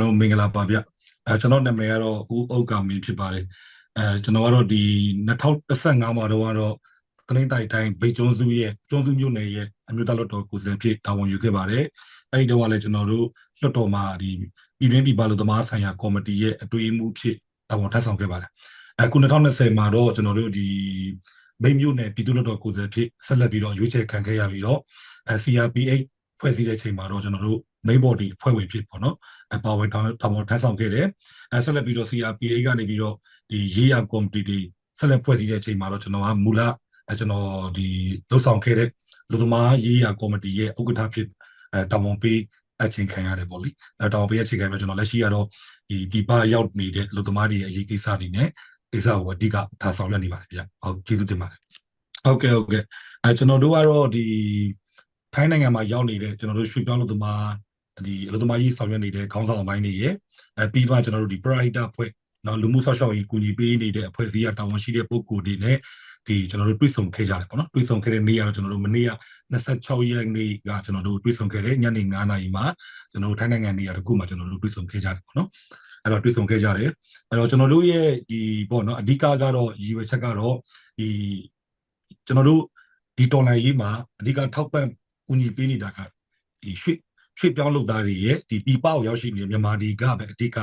အားလုံးမင်္ဂလာပါဗျအဲကျွန်တော်နာမည်ကတော့ဦးဥက္ကမင်းဖြစ်ပါတယ်အဲကျွန်တော်ကတော့ဒီ2015မှာတော့ကတော့တနင်္သာရီတိုင်းဗိတ်ကျွန်းစုရဲ့ကျွန်းစုမြို့နယ်ရဲ့အမျိုးသားလွှတ်တော်ကိုယ်စားဖြစ်တာဝန်ယူခဲ့ပါတယ်အဲဒီတော့ကလည်းကျွန်တော်တို့လွှတ်တော်မှာဒီပြည်တွင်းပြည်ပလူသမားဆိုင်ရာကော်မတီရဲ့အတွေ့အမှုဖြစ်တာဝန်ထမ်းဆောင်ခဲ့ပါတယ်အခု2020မှာတော့ကျွန်တော်တို့ဒီမိမြို့နယ်ပြည်သူ့လွှတ်တော်ကိုယ်စားဖြစ်ဆက်လက်ပြီးတော့ရွေးချယ်ခံခဲ့ရပြီးတော့ CRPH ဖွဲ့စည်းတဲ့အချိန်မှာတော့ကျွန်တော်တို့ main body အဖွဲ့ဝင်ဖြစ်ပေါ့နော်အ ပါဝင်တောင်းတောင်းထမ်းဆောင်ခဲ့တယ်အဲဆက်လက်ပြီးတော့ CRPA ကနေပြီးတော့ဒီရေးရကော်မတီတွေဆက်လက်ဖွဲ့စည်းတဲ့အချိန်မှာတော့ကျွန်တော်ကမူလကျွန်တော်ဒီလှုပ်ဆောင်ခဲ့တဲ့လူသမားရေးရကော်မတီရဲ့ဥက္ကဋ္ဌဖြစ်အဲတောင်းပေးအချိန်ခံရတယ်ပေါ့လေအဲတောင်းပေးအချိန်ခံပြီးကျွန်တော်လက်ရှိကတော့ဒီဒီပါရောက်နေတဲ့လူသမားတွေရဲ့အရေးကိစ္စတွေနဲ့ကိစ္စကိုအဓိကထားဆောင်ရွက်နေပါတယ်ဗျဟုတ်ကျေးဇူးတင်ပါတယ်ဟုတ်ကဲ့ဟုတ်ကဲ့အဲကျွန်တော်တို့ကတော့ဒီထိုင်းနိုင်ငံမှာရောက်နေတဲ့ကျွန်တော်တို့ရွှေပြောင်းလူသမား ဒီအလုပ်သမားကြီးဆောင်ရွက်နေတဲ့ခေါင်းဆောင်ပိုင်းတွေရဲ့အဲပြီးတော့ကျွန်တော်တို့ဒီ Pride အဖွဲ့နော်လူမှုဆော့ရှော့ရေးကူညီပေးနေတဲ့အဖွဲ့အစည်းကတာဝန်ရှိတဲ့ပုဂ္ဂိုလ်တွေနဲ့ဒီကျွန်တော်တို့တွေ့ဆုံခဲ့ကြတယ်ပေါ့နော်တွေ့ဆုံခဲ့တဲ့နေ့ကတော့ကျွန်တော်တို့မနေ့က26ရက်နေ့ကကျွန်တော်တို့တွေ့ဆုံခဲ့တဲ့ညနေ9:00နာရီမှာကျွန်တော်တို့ထိုင်းနိုင်ငံနေရာတစ်ခုမှာကျွန်တော်တို့တွေ့ဆုံခဲ့ကြတယ်ပေါ့နော်အဲ့တော့တွေ့ဆုံခဲ့ကြတယ်အဲ့တော့ကျွန်တော်တို့ရဲ့ဒီပေါ့နော်အဓိကကတော့ရည်ရွယ်ချက်ကတော့ဒီကျွန်တော်တို့ဒီတော်လိုင်းရေးမှာအဓိကထောက်ပံ့ကူညီပေးနေတာကဒီရွှေ ရွှေပြောင်းလုပ်သားတွေရဲ့ဒီပြပကိုရောက်ရှိနေတဲ့မြန်မာတွေကပဲအဓိက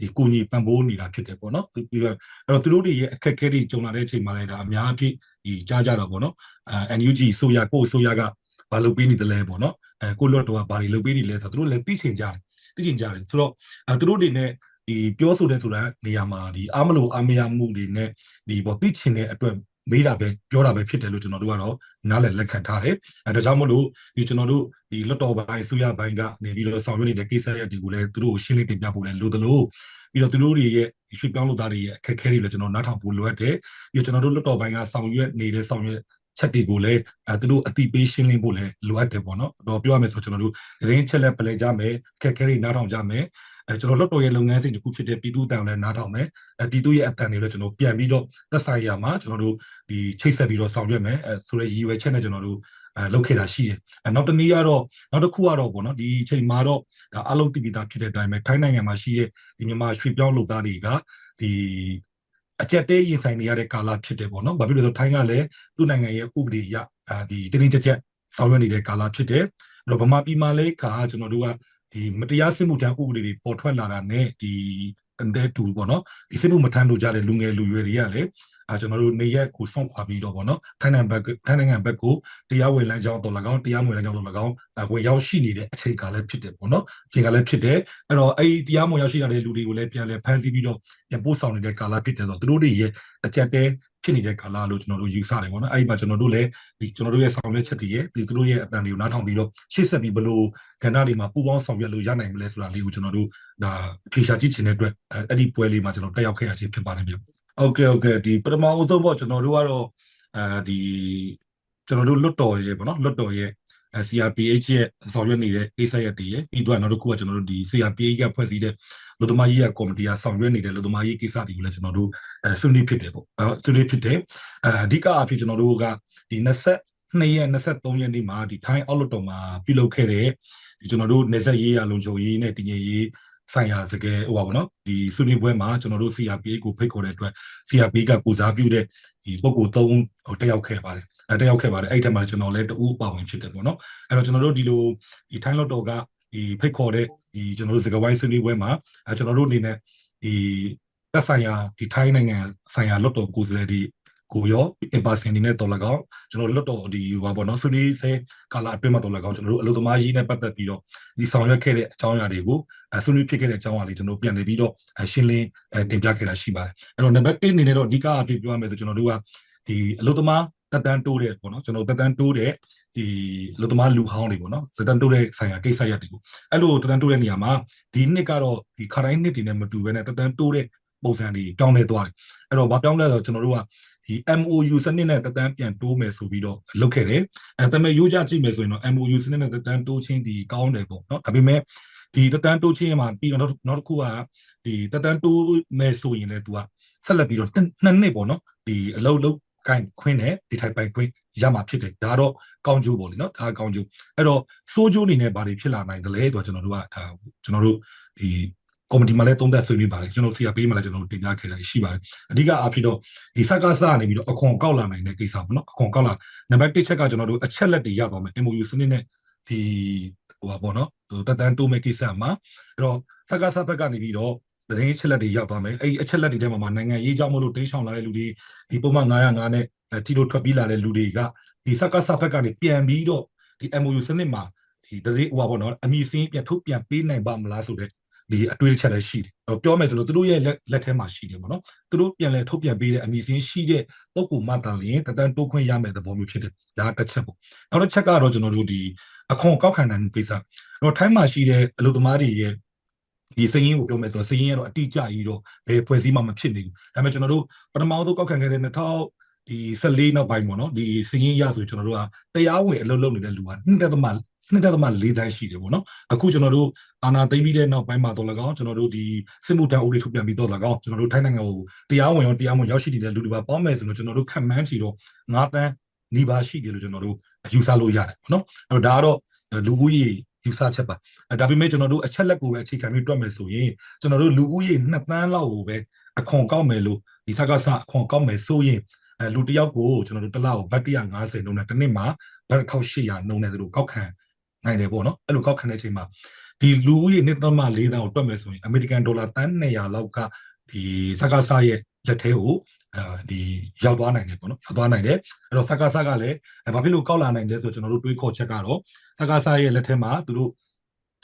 ဒီကိုညီပံ့ပိုးနေတာဖြစ်တယ်ပေါ့နော်ပြီးတော့အဲ့တော့သူတို့တွေရဲ့အခက်အခဲတွေကြုံလာတဲ့အချိန်မှာလည်းဒါအများအပြည့်ဒီကြားကြတော့ပေါ့နော်အဲ NUG ဆိုရကိုဆိုရကဘာလုပ်ပေးနေတယ်လဲပေါ့နော်အဲကိုလွတ်တော်ကဘာတွေလုပ်ပေးနေလဲဆိုတော့သူတို့လည်းသိချင်ကြတယ်သိချင်ကြတယ်ဆိုတော့အဲသူတို့တွေနဲ့ဒီပြောဆိုတဲ့ဆိုတာနေရာမှာဒီအားမလို့အားမရမှုတွေနဲ့ဒီပေါ့သိချင်တဲ့အတွက် မေးတာပဲပြောတာပဲဖြစ်တယ်လို့ကျွန်တော်တို့ကတော့နားလည်လက်ခံထားတယ်အဲဒါကြောင့်မို့လို့ဒီကျွန်တော်တို့ဒီလွတ်တော်ပိုင်းစုရပိုင်းကနေပြီးတော့ဆောင်ရွက်နေတဲ့ကိစ္စရပ်တွေကိုလည်းသူတို့ကိုရှင်းလင်းတင်ပြဖို့လည်းလိုသလိုပြီးတော့သူတို့တွေရဲ့ရွှေပြောင်းလုပ်သားတွေရဲ့အခက်အခဲတွေလည်းကျွန်တော်နားထောင်ဖို့လိုအပ်တယ်ပြီးတော့ကျွန်တော်တို့လွတ်တော်ပိုင်းကဆောင်ရွက်နေတဲ့ဆောင်ရွက်ချက်တွေကိုလည်းအဲသူတို့အတိပေးရှင်းလင်းဖို့လည်းလိုအပ်တယ်ပေါ့နော်တော့ပြောရမယ်ဆိုကျွန်တော်တို့သတင်းချက်လက်ပလဲကြမယ်အခက်အခဲတွေနားထောင်ကြမယ် အဲကျွန်တော်လွတ်တော်ရဲ့လုပ်ငန်းစဉ်တစ်ခုဖြစ်တဲ့ပြည်သူ့တန်လည်းနားထောင်မယ်အဲပြည်သူ့ရဲ့အတန်တွေလည်းကျွန်တော်ပြန်ပြီးတော့သက်ဆိုင်ရာမှာကျွန်တော်တို့ဒီချိတ်ဆက်ပြီးတော့ဆောင်ရွက်မယ်အဲဆိုရဲရည်ရွယ်ချက်နဲ့ကျွန်တော်တို့အဲလုပ်ခဲ့တာရှိတယ်အဲနောက်တစ်နည်းကတော့နောက်တစ်ခုကတော့ပေါ့နော်ဒီချိန်မှာတော့ဒါအလုံးတည်ပြီးသားဖြစ်တဲ့အတိုင်းပဲထိုင်းနိုင်ငံမှာရှိတဲ့ဒီမြန်မာရွှေပြောင်းလုပ်သားတွေကဒီအကြက်တဲရင်ဆိုင်နေရတဲ့ကာလဖြစ်တယ်ပေါ့နော်။ဘာဖြစ်လို့လဲဆိုထိုင်းကလည်းသူ့နိုင်ငံရဲ့ဥပဒေရအာဒီတင်းတင်းကြပ်ကြပ်ဆောင်ရွက်နေတဲ့ကာလဖြစ်တယ်။အဲ့တော့ဗမာပြည်မှာလည်းခါကျွန်တော်တို့က ဒီမတရားစစ်မှုထမ်းဥပဒေတွေပေါ်ထွက်လာတာနဲ့ဒီတဲ့တူပေါ့နော်ဒီစစ်မှုမထမ်းလို့ကြတဲ့လူငယ်လူရွယ်တွေကလည်း အာကျွန်တော်တို့နေရက်ကိုဆွန့်ခွာပြီးတော့ပေါ့နော်ထိုင်းနိုင်ငံဘက်ထိုင်းနိုင်ငံဘက်ကိုတရားဝင်လမ်းကြောင်းတော်၎င်းတရားမဝင်လမ်းကြောင်းတော်၎င်းဝင်ရောက်ရှိနေတဲ့အချိန်ကလည်းဖြစ်တယ်ပေါ့နော်ပြင်ကလည်းဖြစ်တယ်အဲ့တော့အဲ့ဒီတရားမဝင်ရောက်ရှိလာတဲ့လူတွေကိုလည်းပြန်လဲဖမ်းဆီးပြီးတော့ပြန်ပို့ဆောင်နေတဲ့ကာလဖြစ်တယ်ဆိုတော့သူတို့တွေရဲ့အကြက်တဲဖြစ်နေတဲ့ကာလလို့ကျွန်တော်တို့ယူဆတယ်ပေါ့နော်အဲ့ဒီမှာကျွန်တော်တို့လည်းဒီကျွန်တော်တို့ရဲ့ဆောင်ရွက်ချက်တွေရဲ့ဒီသူတို့ရဲ့အတန်တွေကိုနားထောင်ပြီးတော့ရှေ့ဆက်ပြီးဘလို့ကဏ္ဍတွေမှာပူးပေါင်းဆောင်ရွက်လို့ရနိုင်မလဲဆိုတာလေးကိုကျွန်တော်တို့ဒါဖြေရှာကြည့်ချင်တဲ့အတွက်အဲ့ဒီပွဲလေးမှာကျွန်တော်တက်ရောက်ခဲ့ရခြင်းဖြစ်ပါတယ်ဗျ ဟုတ်ကဲ့ဟုတ်ကဲ့ဒီပထမဦးဆုံးပေါ့ကျွန်တော်တို့ကတော့အဲဒီကျွန်တော်တို့လွတ်တော်ရဲ့ပေါ့နော်လွတ်တော်ရဲ့ CRPH ရဲ့ဆောင်ရွက်နေတဲ့ကိစ္စရပ်တွေရဲ့ပြီးတော့နောက်တစ်ခုကကျွန်တော်တို့ဒီ CRPH ကဖွဲ့စည်းတဲ့လူသမားရေးကော်မတီကဆောင်ရွက်နေတဲ့လူသမားရေးကိစ္စတွေကိုလည်းကျွန်တော်တို့အဲဆွေးနွေးဖြစ်တယ်ပေါ့အဲဆွေးနွေးဖြစ်တယ်အဲအဓိကအဖြစ်ကျွန်တော်တို့ကဒီ22ရက်23ရက်နေ့မှာဒီထိုင်းအောက်လွတ်တော်မှာပြုလုပ်ခဲ့တဲ့ဒီကျွန်တော်တို့နေဆက်ရေးရလုံခြုံရေးနဲ့တည်ငြိမ်ရေး ဆိုင်ရာစကားဟိုပါဘောနော်ဒီဆွေးနွေးပွဲမှာကျွန်တော်တို့ CRPA ကိုဖိတ်ခေါ်တဲ့အတွက် CRPA ကကိုစားပြုတဲ့ဒီပုဂ္ဂိုလ်၃ဟိုတက်ရောက်ခဲ့ပါတယ်အဲတက်ရောက်ခဲ့ပါတယ်အဲ့ထက်မှာကျွန်တော်လည်းတူပါဝင်ဖြစ်တယ်ပေါ့နော်အဲ့တော့ကျွန်တော်တို့ဒီလိုဒီထိုင်းလော့တော်ကဒီဖိတ်ခေါ်တဲ့ဒီကျွန်တော်တို့စကားဝိုင်းဆွေးနွေးပွဲမှာအဲကျွန်တော်တို့အနေနဲ့ဒီသက်ဆိုင်ရာဒီထိုင်းနိုင်ငံဆိုင်ရာလော့တော်ကိုယ်စားလှယ်တွေ ကိုရော in person အနေနဲ့တော်လကောင်ကျွန်တော်လွတ်တော်ဒီဟိုပါပေါ့နော်ဆွေးနွေးဆဲကာလအတွင်းမှာတော်လကောင်ကျွန်တော်တို့အလုပ်သမားရေးနဲ့ပတ်သက်ပြီးတော့ဒီဆောင်ရွက်ခဲ့တဲ့အကြောင်းအရာတွေကိုဆွေးနွေးဖြစ်ခဲ့တဲ့အကြောင်းအရာတွေကျွန်တော်ပြန်လည်ပြီးတော့ရှင်းလင်းတင်ပြခဲ့တာရှိပါတယ်အဲ့တော့နံပါတ်1အနေနဲ့တော့အဓိကအဖြစ်ပြောရမယ်ဆိုကျွန်တော်တို့ကဒီအလုပ်သမားတက်တန်းတိုးတဲ့ပေါ့နော်ကျွန်တော်တက်တန်းတိုးတဲ့ဒီလူသမားလူဟောင်းတွေပေါ့နော်တက်တန်းတိုးတဲ့ဆိုင်ရာကိစ္စရပ်တွေကိုအဲ့လိုတက်တန်းတိုးတဲ့နေရာမှာဒီနှစ်ကတော့ဒီခါတိုင်းနှစ်တွေနဲ့မတူဘဲနဲ့တက်တန်းတိုးတဲ့ပုံစံတွေပြောင်းလဲသွားတယ်အဲ့တော့ဘာပြောင်းလဲဆိုတော့ကျွန်တော်တို့က ဒီ MOU စနစ်နဲ့တက်တန်းပြန်တိုးမယ်ဆိုပြီးတော့လုပ်ခဲ့တယ်အဲဒါပေမဲ့ရိုးကြကြည့်မယ်ဆိုရင်တော့ MOU စနစ်နဲ့တက်တန်းတိုးချင်းဒီကောင်းတယ်ပေါ့နော်ဒါပေမဲ့ဒီတက်တန်းတိုးချင်းမှာပြီးတော့နောက်တစ်ခုကဒီတက်တန်းတိုးမယ်ဆိုရင်လည်းသူကဆက်လက်ပြီးတော့နှစ်နှစ်ပေါ့နော်ဒီအလုပ်လုပ်ကိုင်ခွင်းနဲ့ဒီထိုင်ပိုင်ခွင်းရမှာဖြစ်တယ်ဒါတော့ကောင်းကျိုးပေါ့လေနော်ဒါကောင်းကျိုးအဲ့တော့စိုးကျိုးအနေနဲ့ဘာတွေဖြစ်လာနိုင်သလဲဆိုတော့ကျွန်တော်တို့ကဒါကျွန်တော်တို့ဒီ ကော်မတီမှာလည်းသုံးသပ်ဆွေးနွေးပါတယ်ကျွန်တော်စီယာပေးမှလည်းကျွန်တော်တို့တင်ပြခဲ့တာရှိပါတယ်အဓိကအဖြစ်တော့ဒီစက်ကစားနေပြီးတော့အခွန်ကောက်လာနိုင်တဲ့ကိစ္စပေါ့နော်အခွန်ကောက်လာနံပါတ်1ချက်ကကျွန်တော်တို့အချက်လက်တွေရသွားမယ် MOU စနစ်နဲ့ဒီဟိုပါပေါ့နော်ဟိုတက်တန်းတိုးမဲ့ကိစ္စမှာအဲ့တော့စက်ကစားဘက်ကနေပြီးတော့သတင်းအချက်လက်တွေရောက်သွားမယ်အဲ့ဒီအချက်လက်တွေထဲမှာနိုင်ငံရေးကြောင့်မလို့တိတ်ဆောင်လာတဲ့လူတွေဒီပုံမှန်905နဲ့တီလိုထွက်ပြီးလာတဲ့လူတွေကဒီစက်ကစားဘက်ကနေပြန်ပြီးတော့ဒီ MOU စနစ်မှာဒီတရေဟိုပါပေါ့နော်အမည်စင်းပြန်ထုတ်ပြန်ပေးနိုင်ပါမလားဆိုတဲ့ ဒီအတွေ့အချက်လည်းရှိတယ်။ပြောမယ်ဆိုလို့သူတို့ရဲ့လက်လက်ထဲမှာရှိတယ်ပေါ့နော်။သူတို့ပြန်လဲထုတ်ပြန်ပေးတဲ့အမည်စင်းရှိတဲ့ပုံကူမှတာလျင်တတန်းတိုးခွင့်ရမယ်သဘောမျိုးဖြစ်တယ်။ဒါတစ်ချက်ပေါ့။နောက်တစ်ချက်ကတော့ကျွန်တော်တို့ဒီအခွန်ကောက်ခံနိုင်မှုကိစ္စ။တော့ထိုင်းမှာရှိတဲ့အလုပ်သမားတွေရဲ့ဒီစည်ရင်းကိုပြောမယ်ဆိုတော့စည်ရင်းကတော့အတိအကျကြီးတော့ဘယ်ဖွဲ့စည်းမှမဖြစ်နေဘူး။ဒါပေမဲ့ကျွန်တော်တို့ပထမဆုံးကောက်ခံခဲ့တဲ့2000ဒီ14နောက်ပိုင်းပေါ့နော်ဒီစည်ရင်းရဆိုကျွန်တော်တို့ကတရားဝင်အလုပ်လုပ်နေတဲ့လူကနှ စ်သက်သမားနှစ်သက်သမား၄တန်းရှိတယ်ပေါ့နော်အခုကျွန်တော်တို့အာနာသိမ့်ပြီးတဲ့နောက်ပိုင်းမှာတော့၎င်းကျွန်တော်တို့ဒီစစ်မှုထမ်းဥပဒေထုတ်ပြန်ပြီးတော့၎င်းကျွန်တော်တို့ထိုင်းနိုင်ငံကိုတရားဝင်ရောတရားဝင်ရောက်ရှိနေတဲ့လူတွေပါပေါင်းမယ်ဆိုတော့ကျွန်တော်တို့ခံမှန်းချီတော့၅တန်းနီးပါးရှိတယ်လို့ကျွန်တော်တို့ယူဆလို့ရတယ်ပေါ့နော်အဲ့တော့ဒါကတော့လူဦးရေယူဆချက်ပါအဲဒါပေမဲ့ကျွန်တော်တို့အချက်လက်ကိုပဲအခြေခံပြီးတွက်မယ်ဆိုရင်ကျွန်တော်တို့လူဦးရေ2တန်းလောက်ကိုပဲအခွန်ကောက်မယ်လို့ဒီစကားစအခွန်ကောက်မယ်ဆိုရင်အဲလူတယောက်ကိုကျွန်တော်တို့တစ်လကိုဘတ်150နှုန်းနဲ့တစ်နှစ်မှာဘတ်1800နှုန်းနဲ့သူတို့ကောက်ခံ နိုင်တယ်ပေါ့နော်အဲ့လိုကောက်ခံတဲ့အချိန်မှာဒီလူဦးရေနှစ်သမ၄တန်းကိုတွက်မယ်ဆိုရင်အမေရိကန်ဒေါ်လာတန်း200လောက်ကဒီစကားစရဲ့လက်ထဲကိုအဲဒီရောက်သွားနိုင်တယ်ပေါ့နော်ရောက်သွားနိုင်တယ်အဲ့တော့စကားစကလည်းဘာဖြစ်လို့ကောက်လာနိုင်လဲဆိုကျွန်တော်တို့တွေးခေါ်ချက်ကတော့စကားစရဲ့လက်ထဲမှာသူတို့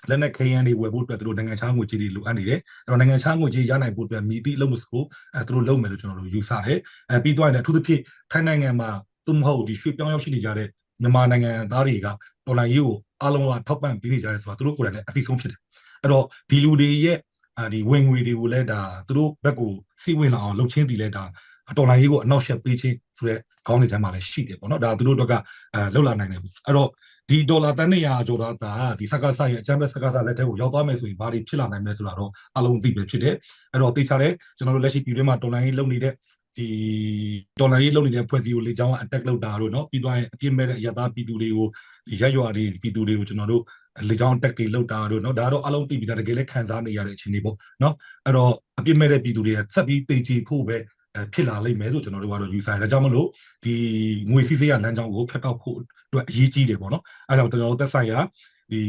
လက်နက်ခဲယမ်းတွေဝယ်ဖို့အတွက်သူတို့နိုင်ငံခြားငွေကြေးတွေလိုအပ်နေတယ်အဲ့တော့နိုင်ငံခြားငွေကြေးရနိုင်ဖို့အတွက်မြည်သည့်အလုပ်မဆိုအဲသူတို့လုပ်မယ်လို့ကျွန်တော်တို့ယူဆတယ်အဲပြီးတော့လည်းအထူးသဖြင့်ထိုင်းနိုင်ငံမှာသူမဟုတ်ဒီရွှေပြောင်းရောက်ရှိနေကြတဲ့မြန်မာနိုင်ငံသားတွေကဒေါ်လာရေးကို အားလုံးကထောက်ပံ့ပေးနေကြတယ်ဆိုတာသူတို့ကိုယ်တိုင်လည်းအသိဆုံးဖြစ်တယ်အဲ့တော့ဒီလူတွေရဲ့ဒီဝင်ငွေတွေကိုလည်းဒါသူတို့ဘက်ကိုစီဝင်လာအောင်လှုပ်ချင်းတည်လဲဒါတော်လိုင်းရေးကိုအနောက်ရှက်ပေးခြင်းဆိုတဲ့ခေါင်းစဉ်ထဲမှာလည်းရှိတယ်ပေါ့နော်ဒါသူတို့တို့ကအဲလှုပ်လာနိုင်တယ်အဲ့တော့ဒီဒေါ်လာတန်200ကျော်တာဒါဒီစကားဆရဲ့အချမ်းပဲစကားဆလက်ထက်ကိုရောက်သွားမယ်ဆိုရင်ဘာတွေဖြစ်လာနိုင်မလဲဆိုတာတော့အလုံးသိပဲဖြစ်တယ်အဲ့တော့သိချတယ်ကျွန်တော်တို့လက်ရှိပြည်တွင်းမှာတော်လိုင်းရေးလုပ်နေတဲ့ဒီဒေါ်လာရေးလုပ်နေတဲ့ဖွဲ့စည်းကိုလေကြောင်းက attack လုပ်တာတို့နော်ပြီးသွားရင်အပြစ်မဲ့တဲ့အရသာပြည်သူတွေကို ရက်ရွာတွေပြည်သူတွေကိုကျွန်တော်တို့လေကြောင်းတက်တွေလုပ်တာတို့เนาะဒါတော့အလုံးသိပြီးသားတကယ်လည်းခံစားနေရတဲ့အခြေအနေပေါ့เนาะအဲ့တော့အပြစ်မဲ့တဲ့ပြည်သူတွေကဆက်ပြီးတည်ကြည်ဖို့ပဲဖြစ်လာလိမ့်မယ်လို့ကျွန်တော်တို့ကတော့ယူဆတယ်ဒါကြောင့်မလို့ဒီငွေစည်းစိမ်ရလမ်းကြောင်းကိုဖျက်တောက်ဖို့အတွက်အရေးကြီးတယ်ပေါ့နော်အဲဒါကြောင့်ကျွန်တော်တို့သက်ဆိုင်ရာ ဒီ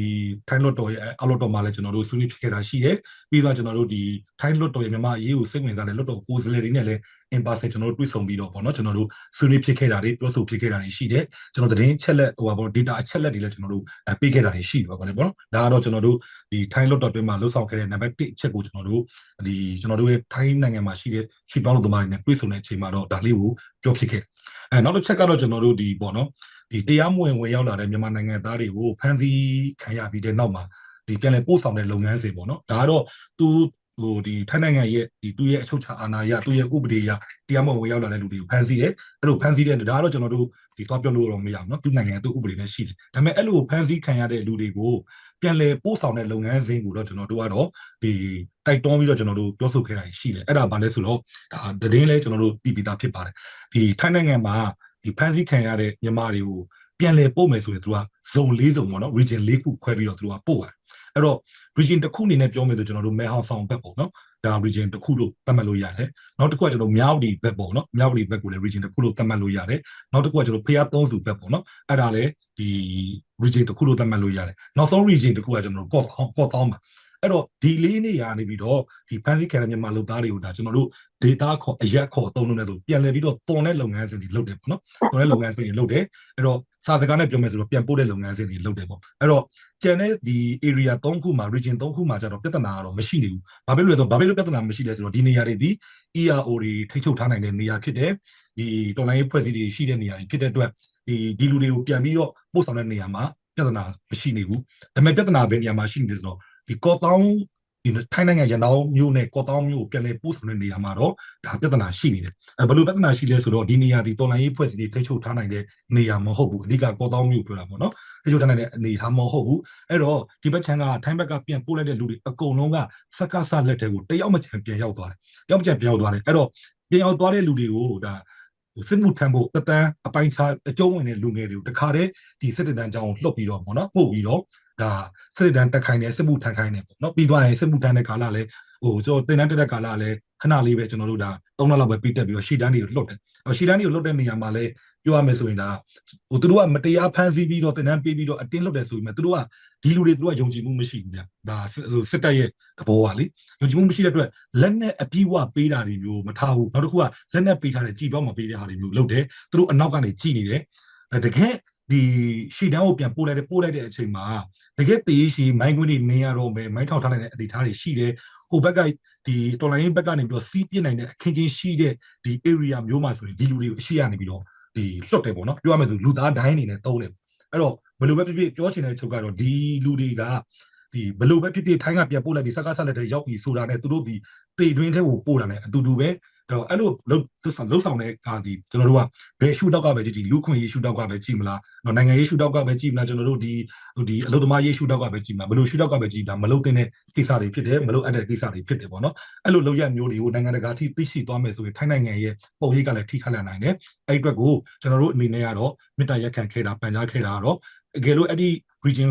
ထိုင်းလွတ်တော်ရဲ့အလွတ်တော်မှာလည်းကျွန်တော်တို့ဆွေးနွေးဖြစ်ခဲ့တာရှိတယ်ပြီးတော့ကျွန်တော်တို့ဒီထိုင်းလွတ်တော်ရဲ့မြန်မာအရေးကိုစိတ်ဝင်စားတဲ့လွတ်တော်ကိုယ်စားလှယ်တွေနဲ့လည်း in person ကျွန်တော်တို့တွေ့ဆုံပြီးတော့ပေါ့နော်ကျွန်တော်တို့ဆွေးနွေးဖြစ်ခဲ့တာတွေပြောဆိုဖြစ်ခဲ့တာတွေရှိတယ်ကျွန်တော်သတင်းချက်လက်ဟိုပါပေါ့ data အချက်လက်တွေလည်းကျွန်တော်တို့ပေးခဲ့တာတွေရှိတယ်ပေါ့လေပေါ့နော်ဒါကတော့ကျွန်တော်တို့ဒီထိုင်းလွတ်တော်တွင်မှာလှုပ်ဆောင်ခဲ့တဲ့ number 1အချက်ကိုကျွန်တော်တို့ဒီကျွန်တော်တို့ရဲ့ထိုင်းနိုင်ငံမှာရှိတဲ့ခြေပေါင်းလူသမားတွေနဲ့တွေ့ဆုံတဲ့အချိန်မှာတော့ဒါလေးကိုပြောဖြစ်ခဲ့အဲနောက်တစ်ချက်ကတော့ကျွန်တော်တို့ဒီပေါ့နော် ဒီတရားမဝင်ဝင်ရောက်လာတဲ့မြန်မာနိုင်ငံသားတွေကိုဖမ်းဆီးခံရပြီးတဲ့နောက်မှာဒီပြန်လည်ပို့ဆောင်တဲ့လုပ်ငန်းစဉ်ပေါ့နော်ဒါကတော့သူဟိုဒီထိုင်းနိုင်ငံရဲ့ဒီသူ့ရဲ့အချုပ်ချာအာဏာရသူ့ရဲ့ဥပဒေရတရားမဝင်ဝင်ရောက်လာတဲ့လူတွေကိုဖမ်းဆီးတယ်အဲ့လိုဖမ်းဆီးတဲ့ဒါကတော့ကျွန်တော်တို့ဒီသွားပြောလို့တော့မရဘူးเนาะသူ့နိုင်ငံသူ့ဥပဒေနဲ့ရှိတယ်ဒါပေမဲ့အဲ့လိုဖမ်းဆီးခံရတဲ့လူတွေကိုပြန်လည်ပို့ဆောင်တဲ့လုပ်ငန်းစဉ်ကိုတော့ကျွန်တော်တို့ကတော့ဒီတိုက်တွန်းပြီးတော့ကျွန်တော်တို့ပြောဆိုခဲ့တာရှိတယ်အဲ့ဒါဘာလဲဆိုတော့ဒါသတင်းလဲကျွန်တော်တို့ပြည်ပြီးသားဖြစ်ပါတယ်ဒီထိုင်းနိုင်ငံမှာ ဒီဖန်ဆီးခံရတဲ့မြန်မာတွေကိုပြန်လည်ပို့မယ်ဆိုရင်သူကဇုံ၄ဇုံပေါ့နော် region ၄ခုခွဲပြီးတော့သူကပို့ရတယ်အဲ့တော့ region တစ်ခုအနေနဲ့ပြောမယ်ဆိုကျွန်တော်တို့မဲဟောင်ဆောင်ဘက်ပေါ့နော်ဒါ region တစ်ခုလို့သတ်မှတ်လို့ရတယ်နောက်တစ်ခုကကျွန်တော်မြောက်ဒီဘက်ပေါ့နော်မြောက်ဒီဘက်ကိုလည်း region တစ်ခုလို့သတ်မှတ်လို့ရတယ်နောက်တစ်ခုကကျွန်တော်ဖျားသုံးစုဘက်ပေါ့နော်အဲ့ဒါလည်းဒီ region တစ်ခုလို့သတ်မှတ်လို့ရတယ်နောက်ဆုံး region တစ်ခုကကျွန်တော်တို့ကော့ကော့တောင်းပါ အဲ့တော့ဒီလေးနေရာနေပြီးတော့ဒီဖန်စီခံတဲ့မြန်မာလူသားတွေကိုဒါကျွန်တော်တို့ data ခေါ်အရက်ခေါ်အသုံးလုပ်နေဆိုပြန်လည်ပြီးတော့တွန်တဲ့လုပ်ငန်းစဉ်တွေလုပ်တယ်ပေါ့နော်တွန်တဲ့လုပ်ငန်းစဉ်တွေလုပ်တယ်အဲ့တော့စာစကားနဲ့ပြောမယ်ဆိုတော့ပြန်ပို့တဲ့လုပ်ငန်းစဉ်တွေလုပ်တယ်ပေါ့အဲ့တော့ကျန်တဲ့ဒီ area 3ခုမှာ region 3ခုမှာကျတော့ပြဿနာကတော့မရှိနေဘူးဘာဖြစ်လို့လဲဆိုတော့ဘာဖြစ်လို့ပြဿနာမရှိလဲဆိုတော့ဒီနေရာတွေဒီ ERO တွေထိချုပ်ထားနိုင်တဲ့နေရာဖြစ်တယ်ဒီတော်လိုင်းဖွဲ့စည်းတွေရှိတဲ့နေရာတွေဖြစ်တဲ့အတွက်ဒီဒီလူတွေကိုပြန်ပြီးတော့ပို့ဆောင်တဲ့နေရာမှာပြဿနာမရှိနေဘူးဒါပေမဲ့ပြဿနာဘယ်နေရာမှာရှိနေလဲဆိုတော့ ဒီကော့တောင်းဒီထိုင်းနိုင်ငံရန်တောင်းမြို့နဲ့ကော့တောင်းမြို့ပြန်လည်ပို့ဆောင်တဲ့နေရာမှာတော့ဒါပြဿနာရှိနေတယ်အဲဘယ်လိုပြဿနာရှိလဲဆိုတော့ဒီနေရာဒီတော်လိုင်းရေးဖွဲ့စည်းတွေထိချုပ်ထားနိုင်တဲ့နေရာမဟုတ်ဘူးအဓိကကော့တောင်းမြို့ပြောတာပေါ့နော်ထိချုပ်ထားနိုင်တဲ့အနေထားမဟုတ်ဘူးအဲ့တော့ဒီဘက်ချမ်းကထိုင်းဘက်ကပြန်ပို့လိုက်တဲ့လူတွေအကုန်လုံးကစက္ကဆလက်တဲ့ကိုတယောက်မချန်ပြန်ရောက်သွားတယ်တယောက်မချန်ပြန်ရောက်သွားတယ်အဲ့တော့ပြန်ရောက်သွားတဲ့လူတွေကိုဒါ စစ်မှုထမ်းဖို့တတန်းအပိုင်းခြားအကျုံးဝင်တဲ့လူငယ်တွေကိုတခါတည်းဒီစစ်တပ်တန်းကြောင်းလှုပ်ပြီးတော့ပေါ့နော်ပို့ပြီးတော့ဒါစစ်တမ်းတက်ခိုင်းတယ်စစ်မှုထမ်းခိုင်းတယ်ပေါ့နော်ပြီးသွားရင်စစ်မှုထမ်းတဲ့ကာလလည်းဟိုကျွန်တော်တင်တန်းတက်တဲ့ကာလကလည်းခဏလေးပဲကျွန်တော်တို့ဒါ3လလောက်ပဲပြီးတက်ပြီးတော့ရှီတန်းတွေကိုလွတ်တယ်အဲ့ရှီတန်းတွေကိုလွတ်တဲ့နေရာမှာလည်း ပြောရမယ်ဆိုရင်ဒါဟိုသူတို့ကမတရားဖမ်းဆီးပြီးတော့တင်တန်းပေးပြီးတော့အတင်းလွတ်တယ်ဆိုရင်သူတို့ကဒီလူတွေသူတို့ကယုံကြည်မှုမရှိဘူးဗျဒါစစ်တပ်ရဲ့သဘောပါလေယုံကြည်မှုမရှိတဲ့အတွက်လက်နဲ့အပြည့်ဝပေးတာတွေမျိုးမထားဘူးနောက်တစ်ခုကလက်နဲ့ပေးထားတဲ့ကြည်ပေါက်မပေးတဲ့ဟာတွေမျိုးလုပ်တယ်သူတို့အနောက်ကနေကြည်နေတယ်တကယ်ဒီရှီတန်းကိုပြန်ပို့လိုက်တဲ့ပို့လိုက်တဲ့အချိန်မှာတကယ်တေးရှိမိုင်းကွင်းတွေနေရတော့မယ်မိုင်းထောက်ထားနိုင်တဲ့အနေအထားတွေရှိတယ်ဟိုဘက်ကဒီတော်လိုင်းဘက်ကနေပြီးတော့စီးပြစ်နိုင်တဲ့အခင်းချင်းရှိတဲ့ဒီ area မျိုးမှာဆိုရင်ဒီလူတွေကိုအရှိရနေပြီးတော့ ဒီလွတ်တယ်ပေါ့နော်ပြောရမယ်ဆိုလူသားဒိုင်းအနေနဲ့တုံးတယ်အဲ့တော့ဘယ်လိုပဲဖြစ်ဖြစ်ပြောချင်တဲ့ချုပ်ကတော့ဒီလူတွေကဒီဘယ်လိုပဲဖြစ်ဖြစ်ထိုင်းကပြန်ပို့လိုက်ပြီးစကားဆက်လက်တဲ့ရောက်ပြီးဆိုတာနဲ့သူတို့ဒီတေတွင်းထဲကိုပို့တာနဲ့အတူတူပဲ တော့အဲ့လိုလှုပ်လှုပ်ဆောင်တဲ့ကာဒီကျွန်တော်တို့ကဘယ်ရှုထောက်ကပဲကြည့်ကြည့်လူခွင့်ရေးရှုထောက်ကပဲကြည့်မလားတော့နိုင်ငံရေးရှုထောက်ကပဲကြည့်မလားကျွန်တော်တို့ဒီဒီအလုပ်သမားရေးရှုထောက်ကပဲကြည့်မလားဘယ်လိုရှုထောက်ကပဲကြည့်ဒါမလုပ်တဲ့ကိစ္စတွေဖြစ်တယ်မလုပ်အပ်တဲ့ကိစ္စတွေဖြစ်တယ်ပေါ့နော်အဲ့လိုလုပ်ရမျိုးတွေကိုနိုင်ငံတကာထိသိရှိသွားမယ်ဆိုရင်ထိုင်းနိုင်ငံရဲ့ပုံရိပ်ကလည်းထိခတ်လာနိုင်တယ်အဲ့အတွက်ကိုကျွန်တော်တို့အနေနဲ့ကတော့မေတ္တာရက်ခံခဲ့တာပန်ကြားခဲ့တာကတော့အကယ်လို့အဲ့ဒီ region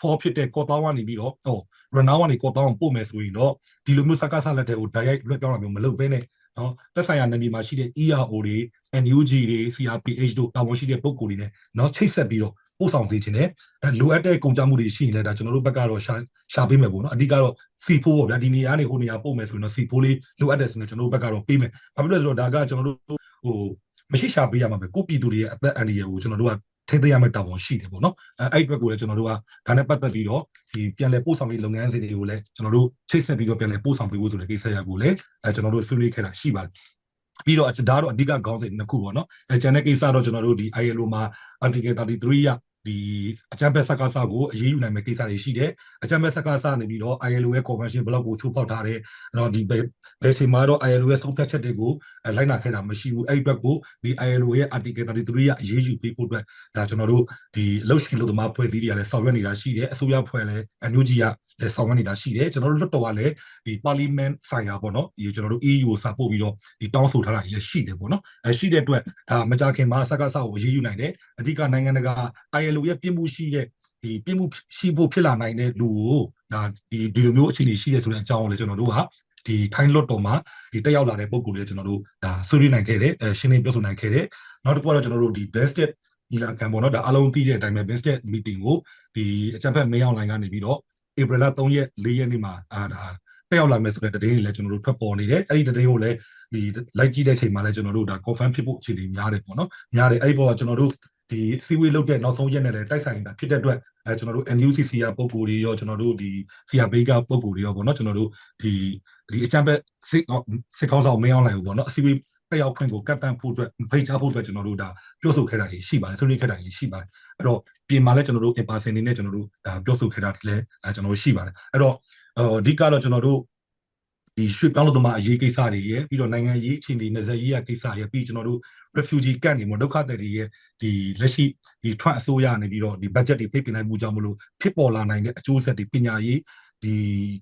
4ဖြစ်တဲ့ကော့တောင်းကနေပြီးတော့ဟိုရနောင်းကနေကော့တောင်းပို့မယ်ဆိုရင်တော့ဒီလိုမျိုးစကားဆက်လက်တဲ့ဟို direct လွှဲပြောင်းတာမျိုးမလုပ်ဘဲနဲ့ နော်သက်ဆိုင်ရာနယ်မြေမှာရှိတဲ့ ERO တွေ NUG တွေ CRPH တို့တာဝန်ရှိတဲ့ပုဂ္ဂိုလ်တွေနဲ့နော်ချိတ်ဆက်ပြီးတော့ပို့ဆောင်စေခြင်းနဲ့အဲလိုအပ်တဲ့ကုန်ကြမှုတွေရှိရင်လည်းဒါကျွန်တော်တို့ဘက်ကတော့ရှာရှာပေးမယ်ပေါ့နော်အဓိကတော့ C4 ပေါ့ဗျာဒီနေရာနေဟိုနေရာပို့မယ်ဆိုရင်တော့ C4 လေးလိုအပ်တယ်ဆိုရင်ကျွန်တော်တို့ဘက်ကတော့ပေးမယ်ဘာဖြစ်လို့လဲဆိုတော့ဒါကကျွန်တော်တို့ဟိုမရှိရှာပေးရမှာပဲကိုပြည်သူတွေရဲ့အသက်အန္တရာယ်ကိုကျွန်တော်တို့က ထိသိရမယ့်တာဝန်ရှိတယ်ပေါ့နော်အဲအဲ့အတွက်ကိုလည်းကျွန်တော်တို့ကဒါနဲ့ပတ်သက်ပြီးတော့ဒီပြန်လည်ပို့ဆောင်ရေးလုပ်ငန်းစဉ်တွေကိုလည်းကျွန်တော်တို့ချိတ်ဆက်ပြီးတော့ပြန်လည်ပို့ဆောင်ပေးဖို့ဆိုတဲ့ကိစ္စရပ်ကိုလည်းအဲကျွန်တော်တို့ဆွေးနွေးခဲ့တာရှိပါတယ်ပြီးတော့ဒါတော့အဓိကခေါင်းစဉ်နှစ်ခုပေါ့နော်အဲကျန်တဲ့ကိစ္စတော့ကျွန်တော်တို့ဒီ ILO မှာ Article 33ရ ဒီအချမ်းဘက်စကားစကိုအရေးယူနိုင်မယ့်ကိစ္စတွေရှိတယ်အချမ်းဘက်စကားစနေပြီးတော့ ILO ရဲ့ convention block ကိုချိုးဖောက်ထားတယ်အဲ့တော့ဒီဘယ်ချိန်မှာတော့ ILO ရဲ့ဆုံးဖြတ်ချက်တွေကိုလိုက်နာခဲ့တာမရှိဘူးအဲ့ဒီဘက်ကိုဒီ ILO ရဲ့ article 33ရအရေးယူပေးဖို့အတွက်ဒါကျွန်တော်တို့ဒီလှုပ်ရှင်လို့သမားဖွဲ့စည်းတွေကလည်းဆောင်ရွက်နေတာရှိတယ်အစိုးရဖွဲ့လည်းအန်ယူဂျီက လည်းဆောင်ရွက်နေတာရှိတယ်ကျွန်တော်တို့လွတ်တော်ကလည်းဒီ parliament ဆိုင်ရာပေါ့နော်ဒီကျွန်တော်တို့ EU ကိုစာပို့ပြီးတော့ဒီတောင်းဆိုထားတာလည်းရှိတယ်ပေါ့နော်အဲရှိတဲ့အတွက်ဒါမကြခင်မှာစကားစကိုအရေးယူနိုင်တယ်အဓိကနိုင်ငံတကာ ILO ရဲ့ပြင်းမှုရှိတဲ့ဒီပြင်းမှုရှိဖို့ဖြစ်လာနိုင်တဲ့လူကိုဒါဒီဒီလိုမျိုးအခြေအနေရှိတယ်ဆိုတဲ့အကြောင်းကိုလည်းကျွန်တော်တို့ကဒီထိုင်းလွတ်တော်မှာဒီတက်ရောက်လာတဲ့ပုံကိုလည်းကျွန်တော်တို့ဒါဆွေးနွေးနိုင်ခဲ့တယ်အဲရှင်းလင်းပြောဆိုနိုင်ခဲ့တယ်နောက်တစ်ခုကတော့ကျွန်တော်တို့ဒီ vested ညီလာခံပေါ့နော်ဒါအလုံးသိတဲ့အတိုင်းပဲ vested meeting ကိုဒီအကြံဖက်မေးအောင်လိုင်းကနေပြီးတော့ ဧပြီလ3ရက်4ရက်နေ့မှာအာဒါတက်ရောက်လာမယ်ဆိုတဲ့တည်င်းတွေလည်းကျွန်တော်တို့ထွက်ပေါ်နေတယ်အဲ့ဒီတည်င်းကိုလည်းဒီလိုက်ကြည့်တဲ့အချိန်မှာလည်းကျွန်တော်တို့ဒါ confirm ဖြစ်ဖို့အခြေအနေများတယ်ပေါ့နော်များတယ်အဲ့ဒီပေါ်ကကျွန်တော်တို့ဒီစီဝေးလုပ်တဲ့နောက်ဆုံးရက်နဲ့လည်းတိုက်ဆိုင်နေတာဖြစ်တဲ့အတွက်အဲကျွန်တော်တို့ NUCC ရပုံကိုယ်တွေရောကျွန်တော်တို့ဒီ CRB ကပုံကိုယ်တွေရောပေါ့နော်ကျွန်တော်တို့ဒီဒီအချမ်းဘက်စစ်စစ်ကောင်းဆောင်မင်းအောင်လိုက်ဘူးပေါ့နော်အစီဝေး တက်ရောက်ခွင့်ကိုကတ်တန့်ဖို့အတွက်ဖိတ်ကြားဖို့အတွက်ကျွန်တော်တို့ဒါပြောဆိုခဲ့တာကြီးရှိပါတယ်ဆွေးနွေးခဲ့တာကြီးရှိပါတယ်အဲ့တော့ပြင်မှာလည်းကျွန်တော်တို့ in person နေနဲ့ကျွန်တော်တို့ဒါပြောဆိုခဲ့တာလည်းအဲကျွန်တော်တို့ရှိပါတယ်အဲ့တော့အဓိကတော့ကျွန်တော်တို့ဒီရွှေပြောင်းလို့တမအရေးကိစ္စတွေရဲ့ပြီးတော့နိုင်ငံရေးအခြေအနေနယ်စပ်ရေးရကိစ္စရဲ့ပြီးကျွန်တော်တို့ refugee camp တွေမှာဒုက္ခသည်တွေရဲ့ဒီလက်ရှိဒီ Trump အစိုးရနေပြီးတော့ဒီ budget တွေပိတ်ပင်နိုင်မှုကြောင့်မလို့ဖြစ်ပေါ်လာနိုင်တဲ့အကျိုးဆက်တွေပညာရေး ဒီ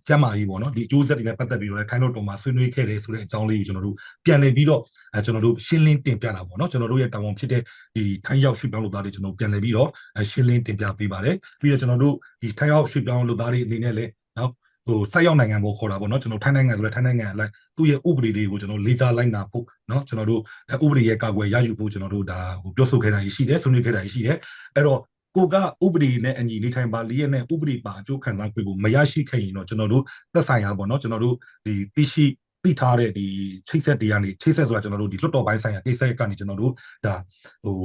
ကျမ်းမာရေးပေါ့နော်ဒီအကျိုးဆက်တွေနဲ့ပတ်သက်ပြီးတော့လည်းခိုင်းတော့တော်မှာဆွေးနွေးခဲ့တယ်ဆိုတဲ့အကြောင်းလေးကိုကျွန်တော်တို့ပြန်လည်ပြီးတော့အဲကျွန်တော်တို့ရှင်းလင်းတင်ပြတာပေါ့နော်ကျွန်တော်တို့ရဲ့တာဝန်ဖြစ်တဲ့ဒီထိုင်းရောက်ရွှေ့ပြောင်းလုပ်သားတွေကျွန်တော်ပြန်လည်ပြီးတော့ရှင်းလင်းတင်ပြပေးပါတယ်ပြီးတော့ကျွန်တော်တို့ဒီထိုင်းရောက်ရွှေ့ပြောင်းလုပ်သားတွေအနေနဲ့လည်းနော်ဟိုစိုက်ရောက်နိုင်ငံပေါ်ခေါ်တာပေါ့နော်ကျွန်တော်ထိုင်းနိုင်ငံဆိုလဲထိုင်းနိုင်ငံအလိုက်သူ့ရဲ့ဥပဒေတွေကိုကျွန်တော်လေးစားလိုက်နာဖို့နော်ကျွန်တော်တို့ဥပဒေရဲ့ကာကွယ်ရယူဖို့ကျွန်တော်တို့ဒါဟိုပြောဆိုခဲ့တာရှိတယ်ဆွေးနွေးခဲ့တာရှိတယ်အဲ့တော့ ကိုကဥပဒေနဲ့အညီနေထိုင်ပါလျက်နဲ့ဥပဒေပါအကျိုးခံစား권ကိုမရရှိခဲ့ရင်တော့ကျွန်တော်တို့သက်ဆိုင်ရာပေါ့နော်ကျွန်တော်တို့ဒီသိရှိသိထားတဲ့ဒီချိတ်ဆက်တွေကနေချိတ်ဆက်ဆိုတာကျွန်တော်တို့ဒီလွတ်တော်ပိုင်းဆိုင်ရာကိစ္စကနေကျွန်တော်တို့ဒါဟို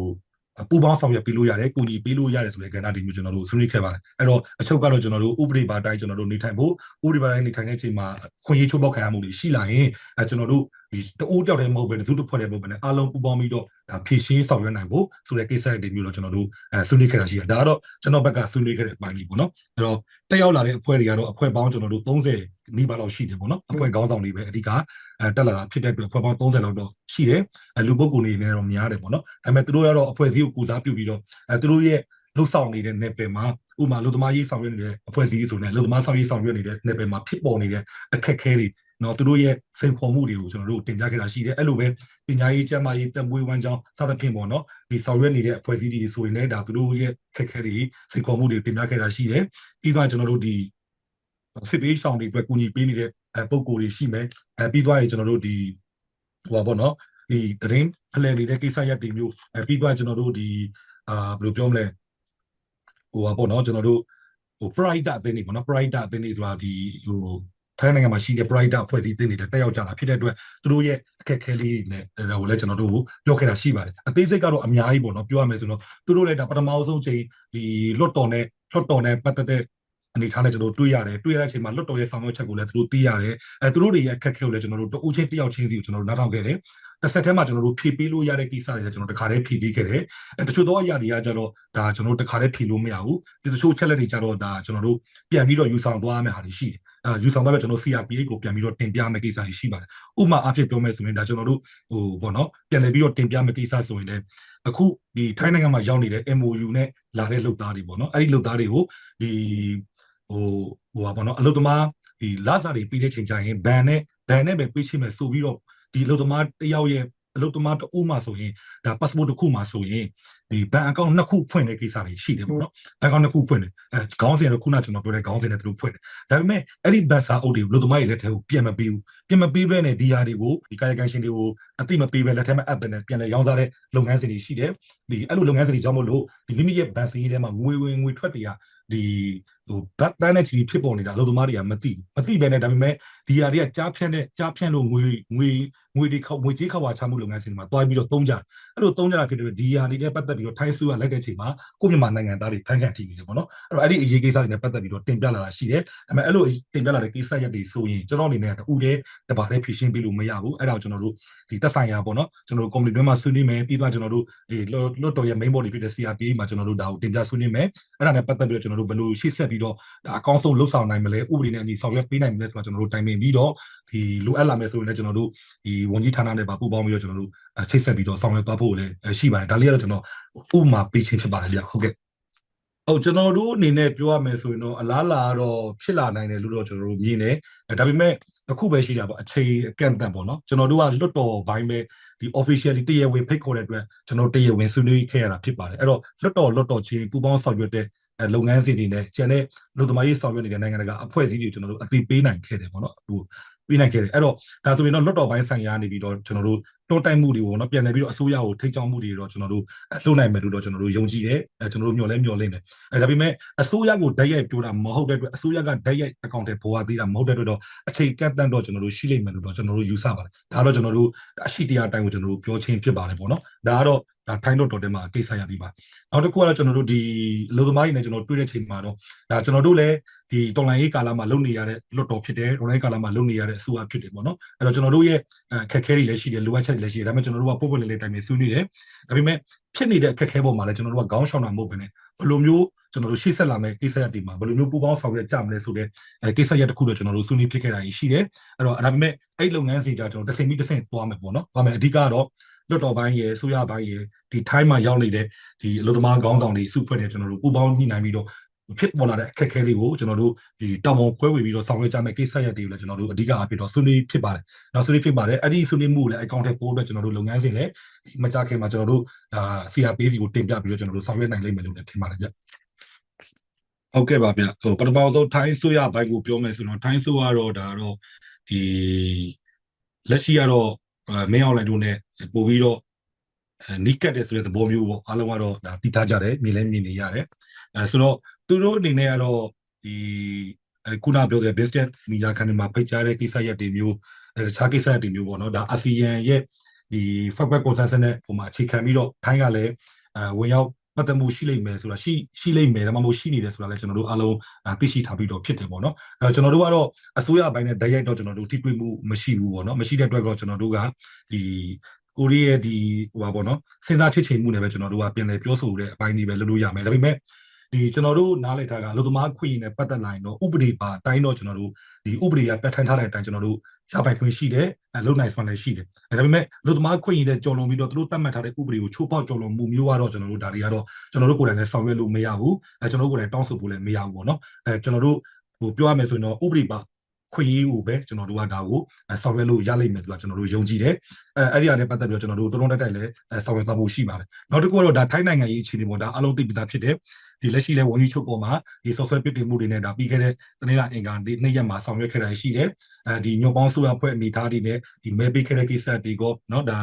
ပူပေါင်းဆောင်ရွက်ပေးလို့ရတယ်ကိုကြီးပေးလို့ရတယ်ဆိုတဲ့ကဏ္ဍတွေမျိုးကျွန်တော်တို့ဆွေးနွေးခဲ့ပါတယ်အဲ့တော့အချုပ်ကတော့ကျွန်တော်တို့ဥပဒေပါတိုင်းကျွန်တော်တို့နေထိုင်ဖို့ဥပဒေပါတိုင်းနေထိုင်တဲ့အချိန်မှာခွင့်ရေးချိုးပေါက်ခံရမှုတွေရှိလာရင်အဲကျွန်တော်တို့ ဒီတအိုးကြောက်တဲ့မဟုတ်ပဲတစုတစ်ဖွဲ့တဲ့မဟုတ်ပဲနဲ့အားလုံးပူပေါင်းပြီးတော့ဒါဖြည့်ရှင်းဆောင်ရွက်နိုင်ဖို့ဆိုတဲ့ကိစ္စတွေမျိုးတော့ကျွန်တော်တို့အဲဆွေးနွေးခဲ့တာရှိတယ်ဒါကတော့ကျွန်တော်ဘက်ကဆွေးနွေးခဲ့တဲ့အပိုင်းကြီးပေါ့နော်အဲ့တော့တက်ရောက်လာတဲ့အဖွဲ့တွေကတော့အဖွဲ့ပေါင်းကျွန်တော်တို့30နီးပါးလောက်ရှိတယ်ပေါ့နော်အဖွဲ့ခေါင်းဆောင်တွေပဲအဓိကအဲတက်လာတာဖြစ်တဲ့အတွက်အဖွဲ့ပေါင်း30လောက်တော့ရှိတယ်အဲလူပုဂ္ဂိုလ်တွေနဲ့တော့များတယ်ပေါ့နော်ဒါပေမဲ့သူတို့ကတော့အဖွဲ့အစည်းကိုကူစားပြုပြီးတော့အဲသူတို့ရဲ့လှုပ်ဆောင်နေတဲ့နယ်ပယ်မှာဥမာလူသမားရေးဆောင်ရွက်နေတဲ့အဖွဲ့အစည်းဆိုနေလူသမားဆောင်ရေးဆောင်ရွက်နေတဲ့နယ်ပယ်မှာဖြစ်ပေါ်နေတဲ့အခက်အခဲတွေ နော်သူတို့ရဲ့စိန်ခေါ်မှုတွေကိုကျွန်တော်တို့တင်ပြခဲ့တာရှိတယ်အဲ့လိုပဲပညာရေးကျန်းမာရေးတက်မွေးဝမ်းကြောင်းစသဖြင့်ပေါ့နော်ဒီဆောင်ရွက်နေတဲ့အဖွဲ့အစည်းတွေဆိုရင်လည်းဒါသူတို့ရဲ့ခက်ခဲတွေစိန်ခေါ်မှုတွေတင်ပြခဲ့တာရှိတယ်ပြီးတော့ကျွန်တော်တို့ဒီစစ်ပေးဆောင်တွေအတွက်ကူညီပေးနေတဲ့အဲပုံကိုယ်တွေရှိမယ်အဲပြီးသွားရင်ကျွန်တော်တို့ဒီဟိုပါပေါ့နော်ဒီတရင်ဖလှယ်နေတဲ့ကိစ္စရပ်တွေမျိုးအဲပြီးသွားကျွန်တော်တို့ဒီအာဘယ်လိုပြောမလဲဟိုပါပေါ့နော်ကျွန်တော်တို့ဟို pride အသင်းတွေပေါ့နော် pride အသင်းတွေဆိုတာဒီဟို ထိုင်းနိုင်ငံမှာရှိတဲ့ pride အဖွဲ့အစည်းအသင်းတွေတက်ရောက်ကြတာဖြစ်တဲ့အတွက်သူတို့ရဲ့အခက်အခဲလေးနဲ့ဟိုလည်းကျွန်တော်တို့ပြောခဲ့တာရှိပါတယ်အသေးစိတ်ကတော့အများကြီးပေါ့နော်ပြောရမယ်ဆိုတော့သူတို့လည်းဒါပထမဆုံးချိန်ဒီလွတ်တော်နဲ့လွတ်တော်နဲ့ပတ်သက်တဲ့အနေထားနဲ့ကျွန်တော်တို့တွေ့ရတယ်တွေ့ရတဲ့အချိန်မှာလွတ်တော်ရဲ့ဆောင်ရွက်ချက်ကိုလည်းသူတို့သိရတယ်အဲသူတို့တွေရဲ့အခက်အခဲကိုလည်းကျွန်တော်တို့တအုပ်ချင်းတယောက်ချင်းစီကိုကျွန်တော်တို့နားထောင်ခဲ့တယ် တစ်ဆက်တည်းမှာကျွန်တော်တို့ဖြည့်ပေးလို့ရတဲ့ကိစ္စတွေကျွန်တော်တခါတည်းဖြည့်ပေးခဲ့တယ်အဲတချို့သောအရာတွေကကြတော့ဒါကျွန်တော်တို့တခါတည်းဖြည့်လို့မရဘူးဒီတချို့ချက်လက်တွေကြတော့ဒါကျွန်တော်တို့ပြန်ပြီးတော့ယူဆောင်သွားမယ့်ဟာတွေရှိတယ်အဲယူဆောင်သွားပဲကျွန်တော် CRPA ကိုပြန်ပြီးတော့တင်ပြမယ့်ကိစ္စတွေရှိပါတယ်ဥပမာအဖြစ်ပြောမယ်ဆိုရင်ဒါကျွန်တော်တို့ဟိုပေါ့နော်ပြန်လည်ပြီးတော့တင်ပြမယ့်ကိစ္စဆိုရင်လည်းအခုဒီထိုင်းနိုင်ငံမှာရောက်နေတဲ့ MOU နဲ့လာတဲ့လုပ်သားတွေပေါ့နော်အဲ့ဒီလုပ်သားတွေကိုဒီဟိုဟိုပါပေါ့နော်အလုပ်သမားဒီလာစာတွေပြီးတဲ့ချိန်ကျရင်ဘန်နဲ့ဘန်နဲ့ပဲပေးချင်မယ်ဆိုပြီးတော့ ဒီအလုပ်သမားတယောက်ရဲ့အလုပ်သမားတအုပ်မှဆိုရင်ဒါ passport တစ်ခုမှဆိုရင်ဒီဘဏ်အကောင့်နှစ်ခုဖွင့်တဲ့ကိစ္စတွေရှိတယ်ပေါ့နော်ဘဏ်အကောင့်နှစ်ခုဖွင့်တယ်အဲခေါင်းစဉ်တော့ခုနကျွန်တော်ပြောတဲ့ခေါင်းစဉ်နဲ့သူတို့ဖွင့်တယ်ဒါပေမဲ့အဲ့ဒီဘတ်စာအုပ်တွေကိုလူသမားတွေလက်ထဲကိုပြန်မပေးဘူးပြန်မပေးဘဲနဲ့ဒီဟာတွေကိုဒီကာယကံရှင်တွေကိုအတိမပေးဘဲလက်ထဲမှာအပ်တဲ့ပြန်လဲရောင်းစားတဲ့လုပ်ငန်းစဉ်တွေရှိတယ်ဒီအဲ့လိုလုပ်ငန်းစဉ်တွေကြောင့်မို့လို့ဒီမိမိရဲ့ဘဏ်စည်းထဲမှာငွေဝင်ငွေထွက်တွေကဒီ ဟိုဘတ်တန်းနဲ့ချီဖြစ်ပေါ်နေတာအလုပ်သမားတွေကမသိမသိပဲနဲ့ဒါပေမဲ့ဒီဟာတွေကကြားဖြန့်တဲ့ကြားဖြန့်လို့ငွေငွေငွေတွေခောက်ငွေကြေးခောက်ဝါချမှုလုပ်ငန်းစဉ်တွေမှာတွားပြီးတော့သုံးကြတယ်အဲ့လိုသုံးကြတာဖြစ်တဲ့ဒီဟာတွေနဲ့ပတ်သက်ပြီးတော့ထိုင်းဆူကလိုက်တဲ့အချိန်မှာကိုမြန်မာနိုင်ငံသားတွေဖန်ခံထိနေတယ်ပေါ့နော်အဲ့တော့အဲ့ဒီအရေးကိစ္စတွေနဲ့ပတ်သက်ပြီးတော့တင်ပြလာတာရှိတယ်ဒါပေမဲ့အဲ့လိုတင်ပြလာတဲ့ကိစ္စရပ်တွေဆိုရင်ကျွန်တော်အနေနဲ့တူတဲ့တပါးလေးဖြည့်ရှင်းပေးလို့မရဘူးအဲ့ဒါကိုကျွန်တော်တို့ဒီသက်ဆိုင်ရာပေါ့နော်ကျွန်တော်တို့ community တွင်းမှာဆွေးနွေးမယ်ပြီးတော့ကျွန်တော်တို့ဒီလွတ်တော်ရဲ့ main body ဖြစ်တဲ့ CRPA မှာကျွန်တော်တို့ဒါကိုတင်ပြဆွေးနွေးမယ်အဲ့ဒါနဲ့ပတ်သက်ပြီးတော့ကျွန်တော်တို့ဘယ်လိုရှေ့ဆက်ပြီးတော့ဒါအကောင်းဆုံးလှုပ်ဆောင်နိုင်မလဲဥပဒေနဲ့အညီဆောင်ရွက်ပေးနိုင်မလဲဆိုတာကျွန်တော်တို့တိုင်ပင်ပြီးတော့ဒီလိုအပ်လာမယ်ဆိုရင်လည်းကျွန်တော်တို့ဒီဝန်ကြီးဌာနနဲ့ပါပူးပေါင်းပြီးတော့ကျွန်တော်တို့ချိတ်ဆက်ပြီးတော့ဆောင်ရွက်သွားဖို့လည်းရှိပါတယ်ဒါလေးကတော့ကျွန်တော်ဥပမာပေးခြင်းဖြစ်ပါတယ်ဗျဟုတ်ကဲ့ဟုတ်ကျွန်တော်တို့အနေနဲ့ပြောရမယ်ဆိုရင်တော့အလားလာတော့ဖြစ်လာနိုင်တယ်လို့တော့ကျွန်တော်တို့မြင်တယ်ဒါပေမဲ့အခုပဲရှိတာပေါ့အချိန်အကန့်အသတ်ပေါ့နော်ကျွန်တော်တို့ကလွတ်တော်ဘိုင်းပဲဒီ officially တရားဝင်ဖိတ်ခေါ်တဲ့အတွက်ကျွန်တော်တရားဝင်ဆွေးနွေးခဲ့ရတာဖြစ်ပါတယ်အဲ့တော့လွတ်တော်လွတ်တော်ချင်းပူးပေါင်းဆောင်ရွက်တဲ့ လုပ်ငန်းစဉ်တွေနဲ့ကျန်တဲ့လူသမားရေးဆောင်ရွက်နေတဲ့နိုင်ငံတကာအဖွဲ့အစည်းတွေကျွန်တော်တို့အသိပေးနိုင်ခဲ့တယ်ပေါ့နော်ဟိုပေးနိုင်ခဲ့တယ်အဲ့တော့ဒါဆိုရင်တော့လွတ်တော်ပိုင်းဆိုင်ရာနေပြီးတော့ကျွန်တော်တို့တွန်းတိုက်မှုတွေပေါ့နော်ပြန်လည်ပြီးတော့အစိုးရကိုထိန်းချောင်းမှုတွေတော့ကျွန်တော်တို့လှုပ်နိုင်မယ်လို့တော့ကျွန်တော်တို့ယုံကြည်တယ်အဲကျွန်တော်တို့မျှော်လဲမျှော်လင့်တယ်အဲဒါပေမဲ့အစိုးရကိုဓာတ်ရိုက်ပြောတာမဟုတ်တဲ့အတွက်အစိုးရကဓာတ်ရိုက်အကောင့်ထဲပေါ်ရသေးတာမဟုတ်တဲ့အတွက်တော့အချိန်ကန့်တန့်တော့ကျွန်တော်တို့ရှိလိမ့်မယ်လို့တော့ကျွန်တော်တို့ယူဆပါတယ်ဒါတော့ကျွန်တော်တို့အရှိတရားအတိုင်းကိုကျွန်တော်တို့ပြောချင်းဖြစ်ပါတယ်ပေါ့နော်ဒါကတော့ ဒါထိုင်းတော့တော်တယ်မှာကိစ္စရပြီးပါနောက်တစ်ခုကတော့ကျွန်တော်တို့ဒီလူသမားတွေနဲ့ကျွန်တော်တွေ့တဲ့ချိန်မှာတော့ဒါကျွန်တော်တို့လည်းဒီတော်လိုင်းရေးကာလမှာလုပ်နေရတဲ့လွတ်တော်ဖြစ်တယ်တော်လိုင်းကာလမှာလုပ်နေရတဲ့အစိုးရဖြစ်တယ်ပေါ့နော်အဲ့တော့ကျွန်တော်တို့ရဲ့အခက်အခဲတွေလည်းရှိတယ်လိုအပ်ချက်တွေလည်းရှိတယ်ဒါပေမဲ့ကျွန်တော်တို့ကပုံပွင့်လေးလေးတိုင်ပင်ဆွေးနွေးတယ်ဒါပေမဲ့ဖြစ်နေတဲ့အခက်အခဲပေါ်မှာလည်းကျွန်တော်တို့ကခေါင်းရှောင်တာမဟုတ်ဘဲနဲ့ဘယ်လိုမျိုးကျွန်တော်တို့ရှေ့ဆက်လာမယ့်ကိစ္စရပ်တွေမှာဘယ်လိုမျိုးပူးပေါင်းဆောင်ရွက်ကြမလဲဆိုတဲ့အဲကိစ္စရပ်တစ်ခုတော့ကျွန်တော်တို့ဆွေးနွေးဖြစ်ခဲ့တာရှိတယ်အဲ့တော့ဒါပေမဲ့အဲ့လုပ်ငန်းစဉ်ကြကျွန်တော်တစ်စိမ့်ပြီးတစ်စိမ့်သွားမယ်ပေါ့နော်ဒါပေမဲ့အဓိကတော့ လွတ်တော်ပိုင်းရယ်ဆိုရပိုင်းရယ်ဒီထိုင်းမှာရောက်နေတဲ့ဒီအလုပ်သမားခေါင်းဆောင်တွေစုဖွဲ့နေကျွန်တော်တို့ပူးပေါင်းညှိနှိုင်းပြီးတော့ဖြစ်ပေါ်လာတဲ့အခက်အခဲလေးကိုကျွန်တော်တို့ဒီတောင်ပေါ်ခွဲဝေပြီးတော့ဆောင်ရွက်ကြမယ့်ကိစ္စရပ်တွေကိုလည်းကျွန်တော်တို့အဓိကအဖြစ်တော့ဆွေးနွေးဖြစ်ပါတယ်။နောက်ဆွေးနွေးဖြစ်ပါတယ်။အဲ့ဒီဆွေးနွေးမှုကိုလည်းအကောင့်ထဲပို့အတွက်ကျွန်တော်တို့လုပ်ငန်းစဉ်လည်းမကြခင်မှာကျွန်တော်တို့ဒါ CRPC ကိုတင်ပြပြီးတော့ကျွန်တော်တို့ဆောင်ရွက်နိုင်လိမ့်မယ်လို့လည်းထင်ပါတယ်ဗျ။ဟုတ်ကဲ့ပါဗျ။ဟိုပထမဆုံးထိုင်းဆိုရဘိုက်ကိုပြောမယ်ဆိုတော့ထိုင်းဆိုရတော့ဒါတော့ဒီလက်ရှိကတော့မင်းအောင်လိုင်တို့ ਨੇ ပို့ပြီးတော့နီးကတ်တယ်ဆိုတဲ့သဘောမျိုးပေါ့အားလုံးကတော့ဒါတည်ထားကြတယ်မြင်လဲမြင်နေရတယ်အဲဆိုတော့သူတို့အနေနဲ့ကတော့ဒီခုနပြောတဲ့ business media ခန်းတွေမှာဖိတ်ကြားတဲ့ကိစ္စရပ်တွေမျိုးတခြားကိစ္စရပ်တွေမျိုးပေါ့နော်ဒါအာဆီယံရဲ့ဒီ feedback consensus နဲ့ပုံမှာအခြေခံပြီးတော့ထိုင်းကလည်းအဲဝင်ရောက်ပတ်သက်မှုရှိလိမ့်မယ်ဆိုတာရှိရှိလိမ့်မယ်ဒါမှမဟုတ်ရှိနေတယ်ဆိုတာလည်းကျွန်တော်တို့အားလုံးသိရှိထားပြီးတော့ဖြစ်တယ်ပေါ့နော်အဲကျွန်တော်တို့ကတော့အစိုးရအပိုင်းနဲ့တိုက်ရိုက်တော့ကျွန်တော်တို့ထိတွေ့မှုမရှိဘူးပေါ့နော်မရှိတဲ့အတွက်တော့ကျွန်တော်တို့ကဒီ ကိုရီးယားဒီဟိုပါပေါ့နော်စဉ်းစားချစ်ချိန်မှုနဲ့ပဲကျွန်တော်တို့ကပြန်လည်ပြောဆိုတဲ့အပိုင်းတွေပဲလုပ်လို့ရမယ်ဒါပေမဲ့ဒီကျွန်တော်တို့နားလည်ထားကအလုပ်သမားခွင့်ရနဲ့ပတ်သက်လာရင်တော့ဥပဒေပါအတိုင်းတော့ကျွန်တော်တို့ဒီဥပဒေကပြဋ္ဌာန်းထားတဲ့အတိုင်းကျွန်တော်တို့ရပိုင်ခွင့်ရှိတယ်အဲလုံနိုင်စွမ်းလည်းရှိတယ်ဒါပေမဲ့အလုပ်သမားခွင့်ရတဲ့ကြော်လွန်ပြီးတော့သူတို့တတ်မှတ်ထားတဲ့ဥပဒေကိုချိုးဖောက်ကြော်လွန်မှုမျိုးကတော့ကျွန်တော်တို့ဒါတွေကတော့ကျွန်တော်တို့ကိုယ်တိုင်လည်းဆောင်ရွက်လို့မရဘူးအဲကျွန်တော်တို့ကိုယ်တိုင်တောင်းဆိုဖို့လည်းမရဘူးပေါ့နော်အဲကျွန်တော်တို့ဟိုပြောရမယ်ဆိုရင်တော့ဥပဒေပါ ခွင့်ရေးကိုပဲကျွန်တော်တို့ကဒါကိုဆောင်ရွက်လို့ရလိမ့်မယ်ဆိုတာကျွန်တော်တို့ယုံကြည်တယ်အဲအဲ့ဒီအရာနဲ့ပတ်သက်ပြီးတော့ကျွန်တော်တို့တုံးတုံးတက်တက်လည်းဆောင်ရွက်သွားဖို့ရှိပါတယ်နောက်တစ်ခုကတော့ဒါထိုင်းနိုင်ငံရေးအခြေအနေပေါ်ဒါအလုံးသိပြီးသားဖြစ်တယ် ဒီလက်ရှိလဲဝန်ကြီးချုပ်ပေါ်မှာဒီဆော့ဆွဲပစ်တင်မှုတွေနဲ့ဒါပြီးခဲ့တဲ့တနေ့ကအင်ကာဒီနေ့ရက်မှာဆောင်ရွက်ခဲ့တာရှိတယ်အဲဒီညောပေါင်းဆိုရဖွဲ့အနေထားတွေနဲ့ဒီမဲပေးခဲ့တဲ့ကိစ္စတွေကိုเนาะဒါ